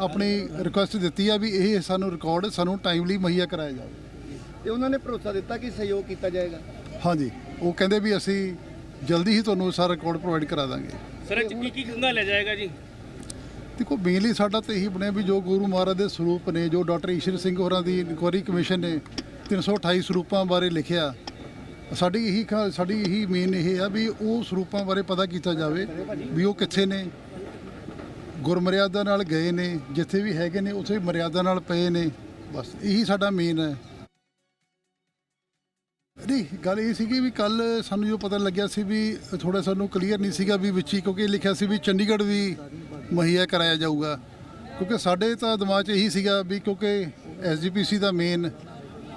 ਆਪਣੀ ਰਿਕੁਐਸਟ ਦਿੱਤੀ ਆ ਵੀ ਇਹ ਸਾਨੂੰ ਰਿਕਾਰਡ ਸਾਨੂੰ ਟਾਈਮਲੀ ਮੁਹੱਈਆ ਕਰਾਇਆ ਜਾਵੇ। ਤੇ ਉਹਨਾਂ ਨੇ ਭਰੋਸਾ ਦਿੱਤਾ ਕਿ ਸਹਿਯੋਗ ਕੀਤਾ ਜਾਏਗਾ? ਹਾਂਜੀ ਉਹ ਕਹਿੰਦੇ ਵੀ ਅਸੀਂ ਜਲਦੀ ਹੀ ਤੁਹਾਨੂੰ ਸਾਰਾ ਰਿਕਾਰਡ ਪ੍ਰੋਵਾਈਡ ਕਰਾ ਦਾਂਗੇ। ਸਰ ਕੀ ਕੀ ਖੰਗਾਲਿਆ ਜਾਏਗਾ ਜੀ? ਦੇਖੋ ਮੇਨਲੀ ਸਾਡਾ ਤਾਂ ਇਹੀ ਬਣਿਆ ਵੀ ਜੋ ਗੁਰੂ ਮਹਾਰਾਜ ਦੇ ਸਰੂਪ ਨੇ ਜੋ ਡਾਕਟਰ ਈਸ਼ਰ ਸਿੰਘ ਹੋਰਾਂ ਦੀ ਇਨਕੁਆਇਰੀ ਕਮਿਸ਼ਨ ਨੇ 328 ਸਰੂਪਾਂ ਬਾਰੇ ਲਿਖਿਆ ਸਾਡੀ ਇਹੀ ਖ- ਸਾਡੀ ਇਹੀ ਮੇਨ ਇਹ ਆ ਵੀ ਉਹ ਸਰੂਪਾਂ ਬਾਰੇ ਪਤਾ ਕੀਤਾ ਜਾਵੇ ਵੀ ਉਹ ਕਿੱਥੇ ਨੇ। ਗੁਰਮਰਿਆਦਾ ਨਾਲ ਗਏ ਨੇ, ਜਿੱਥੇ ਵੀ ਹੈਗੇ ਨੇ, ਉੱਥੇ ਮਰਿਆਦਾ ਨਾਲ ਪਏ ਨੇ। ਬਸ ਇਹੀ ਸਾਡਾ ਮੇਨ ਹੈ। ਨਹੀਂ ਗੱਲ ਇਹ ਸੀਗੀ ਵੀ ਕੱਲ ਸਾਨੂੰ ਜੋ ਪਤਾ ਲੱਗਿਆ ਸੀ ਵੀ ਥੋੜਾ ਸਾਨੂੰ ਕਲੀਅਰ ਨਹੀਂ ਸੀਗਾ ਵੀ ਵਿੱਚ ਹੀ, ਕਿਉਂਕਿ ਇਹ ਲਿਖਿਆ ਸੀ ਵੀ ਚੰਡੀਗੜ੍ਹ ਵੀ ਮੁਹੱਈਆ ਕਰਾਇਆ ਜਾਊਗਾ। ਕਿਉਂਕਿ ਸਾਡੇ ਤਾਂ ਦਿਮਾਗ 'ਚ ਇਹੀ ਸੀਗਾ ਵੀ ਕਿਉਂਕਿ ਐਸਜੀਪੀਸੀ ਦਾ ਮੇਨ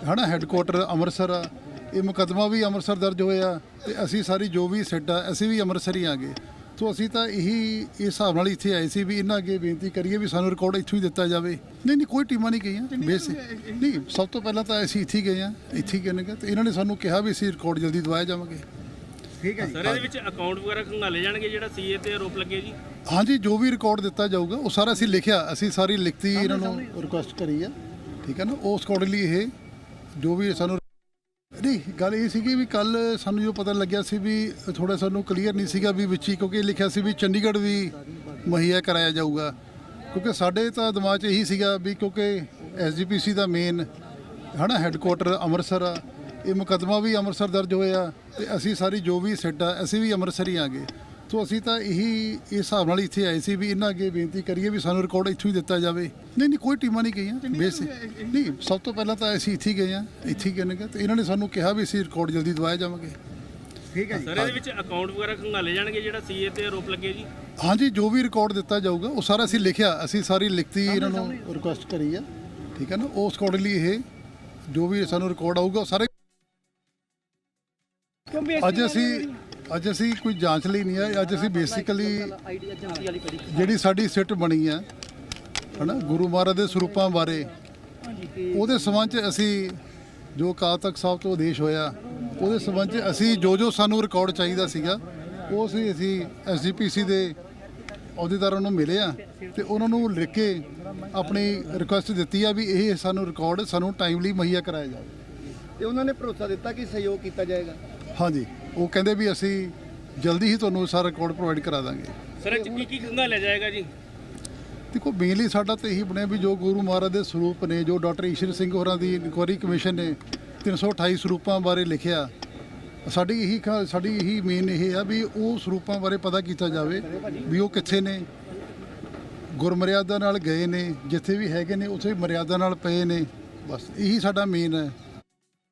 ਹਨਾ ਹੈੱਡਕੁਆਟਰ ਅੰਮ੍ਰਿਤਸਰ ਆ। ਇਹ ਮੁਕੱਦਮਾ ਵੀ ਅੰਮ੍ਰਿਤਸਰ ਦਰਜ ਹੋਇਆ ਤੇ ਅਸੀਂ ਸਾਰੀ ਜੋ ਵੀ ਸਿੱਟ ਆ ਅਸੀਂ ਵੀ ਅੰਮ੍ਰਿਤਸਰ ਹੀ ਆ ਗਏ ਸੋ ਅਸੀਂ ਤਾਂ ਇਹੀ ਇਸ ਹਿਸਾਬ ਨਾਲ ਇੱਥੇ ਆਏ ਸੀ ਵੀ ਇਹਨਾਂ ਅੱਗੇ ਬੇਨਤੀ ਕਰੀਏ ਵੀ ਸਾਨੂੰ ਰਿਕਾਰਡ ਇੱਥੋਂ ਹੀ ਦਿੱਤਾ ਜਾਵੇ। ਨਹੀਂ ਨਹੀਂ ਕੋਈ ਟੀਮਾਂ ਨਹੀਂ ਗਈਆਂ। ਬੇਸ ਨਹੀਂ ਸਭ ਤੋਂ ਪਹਿਲਾਂ ਤਾਂ ਅਸੀਂ ਇੱਥੇ ਹੀ ਗਏ ਆ ਇੱਥੇ ਹੀ ਗਏ ਨੇ ਤੇ ਇਹਨਾਂ ਨੇ ਸਾਨੂੰ ਕਿਹਾ ਵੀ ਅਸੀਂ ਰਿਕਾਰਡ ਜਲਦੀ ਦਵਾਇਆ ਜਾਵਾਂਗੇ। ਠੀਕ ਹੈ ਜੀ। ਸਰ ਇਹਦੇ ਵਿੱਚ ਅਕਾਊਂਟ ਵਗੈਰਾ ਖੰਗਾਲੇ ਜਾਣਗੇ ਜਿਹੜਾ ਸੀਏ ਤੇ ਆਰੋਪ ਲੱਗੇ ਜੀ? ਹਾਂਜੀ ਜੋ ਵੀ ਰਿਕਾਰਡ ਦਿੱਤਾ ਜਾਊਗਾ ਉਹ ਸਾਰਾ ਅਸੀਂ ਲਿਖਿਆ ਅਸੀਂ ਸਾਰੀ ਲਿਖਤੀ ਇਹਨਾਂ ਨੂੰ ਰਿਕੁਐਸਟ ਕਰੀ ਆ। ਠੀਕ ਹੈ ਨਾ ਉਸ ਅਕੋਰਡਿੰਗਲੀ ਇਹ ਜੋ ਵੀ ਸਾਨੂੰ ਨਹੀਂ, ਗੱਲ ਇਹ ਸੀਗੀ ਵੀ ਕੱਲ ਸਾਨੂੰ ਜੋ ਪਤਾ ਲੱਗਿਆ ਸੀ ਵੀ ਥੋੜਾ ਸਾਨੂੰ ਕਲੀਅਰ ਨਹੀਂ ਸੀਗਾ ਵੀ ਵਿੱਚ ਹੀ, ਕਿਉਂਕਿ ਇਹ ਲਿਖਿਆ ਸੀ ਵੀ ਚੰਡੀਗੜ੍ਹ ਵੀ ਮੁਹੱਈਆ ਕਰਾਇਆ ਜਾਊਗਾ। ਕਿਉਂਕਿ ਸਾਡੇ ਤਾਂ ਦਿਮਾਗ 'ਚ ਇਹੀ ਸੀਗਾ ਵੀ ਕਿਉਂਕਿ ਐਸਜੀਪੀਸੀ ਦਾ ਮੇਨ ਹਨਾ ਹੈੱਡਕੁਆਟਰ ਅੰਮ੍ਰਿਤਸਰ ਆ, ਇਹ ਮੁਕੱਦਮਾ ਵੀ ਅੰਮ੍ਰਿਤਸਰ ਦਰਜ ਹੋਇਆ ਤੇ ਅਸੀਂ ਸਾਰੀ ਜੋ ਵੀ ਸਿੱਟ ਆ, ਅਸੀਂ ਵੀ ਅੰਮ੍ਰਿਤਸਰ ਹੀ ਆ ਗਏ ਸੋ ਅਸੀਂ ਤਾਂ ਇਹੀ ਇਸ ਹਿਸਾਬ ਨਾਲ ਇੱਥੇ ਆਏ ਸੀ ਵੀ ਇਹਨਾਂ ਅੱਗੇ ਬੇਨਤੀ ਕਰੀਏ ਵੀ ਸਾਨੂੰ ਰਿਕਾਰਡ ਇੱਥੋਂ ਹੀ ਦਿੱਤਾ ਜਾਵੇ। ਨਹੀਂ ਨਹੀਂ ਕੋਈ ਟੀਮਾਂ ਨਹੀਂ ਗਈਆਂ ਬੇਸ ਨਹੀਂ ਸਭ ਤੋਂ ਪਹਿਲਾਂ ਤਾਂ ਅਸੀਂ ਇੱਥੇ ਹੀ ਗਏ ਆ ਇੱਥੇ ਹੀ ਗਏ ਨੇ ਤੇ ਇਹਨਾਂ ਨੇ ਸਾਨੂੰ ਕਿਹਾ ਵੀ ਅਸੀਂ ਰਿਕਾਰਡ ਜਲਦੀ ਦਵਾਇਆ ਜਾਵਾਂਗੇ। ਠੀਕ ਹੈ ਜੀ। ਸਰ ਇਹਦੇ ਵਿੱਚ ਅਕਾਊਂਟ ਵਗੈਰਾ ਖੰਗਾਲੇ ਜਾਣਗੇ ਜਿਹੜਾ ਸੀਏ ਤੇ ਆਰੋਪ ਲੱਗੇ ਜੀ? ਹਾਂਜੀ ਜੋ ਵੀ ਰਿਕਾਰਡ ਦਿੱਤਾ ਜਾਊਗਾ ਉਹ ਸਾਰਾ ਅਸੀਂ ਲਿਖਿਆ ਅਸੀਂ ਸਾਰੀ ਲਿਖਤੀ ਇਹਨਾਂ ਨੂੰ ਰਿਕੁਐਸਟ ਕਰੀ ਆ ਠੀਕ ਹੈ ਨਾ? ਉਸ ਅਕੋਰਡਿੰਗਲੀ ਇਹ ਜੋ ਵੀ ਸਾਨੂੰ ਰਿਕਾਰਡ ਆਊਗਾ ਉਹ ਸਾਰੇ ਅੱਜ ਅਸੀਂ ਅੱਜ ਅਸੀਂ ਕੋਈ ਜਾਂਚ ਲਈ ਨਹੀਂ ਆਏ ਅੱਜ ਅਸੀਂ ਬੇਸਿਕਲੀ ਜਿਹੜੀ ਸਾਡੀ ਸਿੱਟ ਬਣੀ ਆ ਹਨਾ ਗੁਰੂ ਮਹਾਰਾਜ ਦੇ ਸਰੂਪਾਂ ਬਾਰੇ ਉਹਦੇ ਸੰਬੰਧ ਚ ਅਸੀਂ ਜੋ ਅਕਾਲ ਤਖਤ ਸਾਹਿਬ ਤੋਂ ਆਦੇਸ਼ ਹੋਇਆ ਉਹਦੇ ਸੰਬੰਧ ਚ ਅਸੀਂ ਜੋ ਜੋ ਸਾਨੂੰ ਰਿਕਾਰਡ ਚਾਹੀਦਾ ਸੀਗਾ ਉਹ ਅਸੀਂ ਅਸੀਂ ਐਸਜੀਪੀਸੀ ਦੇ ਅਹੁਦੇਦਾਰਾਂ ਨੂੰ ਮਿਲੇ ਆ ਤੇ ਉਹਨਾਂ ਨੂੰ ਲਿਖ ਕੇ ਆਪਣੀ ਰਿਕੁਐਸਟ ਦਿੱਤੀ ਆ ਵੀ ਇਹ ਸਾਨੂੰ ਰਿਕਾਰਡ ਸਾਨੂੰ ਟਾਈਮਲੀ ਮੁਹੱਈਆ ਕਰਾਇਆ ਜਾਵੇ। ਤੇ ਉਹਨਾਂ ਨੇ ਭਰੋਸਾ ਦਿੱਤਾ ਕਿ ਸਹਿਯੋਗ ਕੀਤਾ ਜਾਏਗਾ? ਹਾਂਜੀ। ਉਹ ਕਹਿੰਦੇ ਵੀ ਅਸੀਂ ਜਲਦੀ ਹੀ ਤੁਹਾਨੂੰ ਸਾਰਾ ਰਿਕਾਰਡ ਪ੍ਰੋਵਾਈਡ ਕਰਾ ਦਾਂਗੇ। ਸਰ 'ਚ ਕੀ ਕੀ ਖੰਗਾਲਿਆ ਜਾਏਗਾ ਜੀ? ਦੇਖੋ ਮੇਨਲੀ ਸਾਡਾ ਤਾਂ ਇਹੀ ਬਣਿਆ ਵੀ ਜੋ ਗੁਰੂ ਮਹਾਰਾਜ ਦੇ ਸਰੂਪ ਨੇ ਜੋ ਡਾਕਟਰ ਈਸ਼ਰ ਸਿੰਘ ਹੋਰਾਂ ਦੀ ਇਨਕੁਆਇਰੀ ਕਮਿਸ਼ਨ ਨੇ 328 ਸਰੂਪਾਂ ਬਾਰੇ ਲਿਖਿਆ ਸਾਡੀ ਇਹੀ ਸਾਡੀ ਇਹੀ ਮੇਨ ਇਹ ਆ ਵੀ ਉਹ ਸਰੂਪਾਂ ਬਾਰੇ ਪਤਾ ਕੀਤਾ ਜਾਵੇ ਵੀ ਉਹ ਕਿੱਥੇ ਨੇ। ਗੁਰਮਰਿਆਦਾ ਨਾਲ ਗਏ ਨੇ ਜਿੱਥੇ ਵੀ ਹੈਗੇ ਨੇ ਉੱਥੇ ਮਰਿਆਦਾ ਨਾਲ ਪਏ ਨੇ। ਬਸ ਇਹੀ ਸਾਡਾ ਮੇਨ ਹੈ।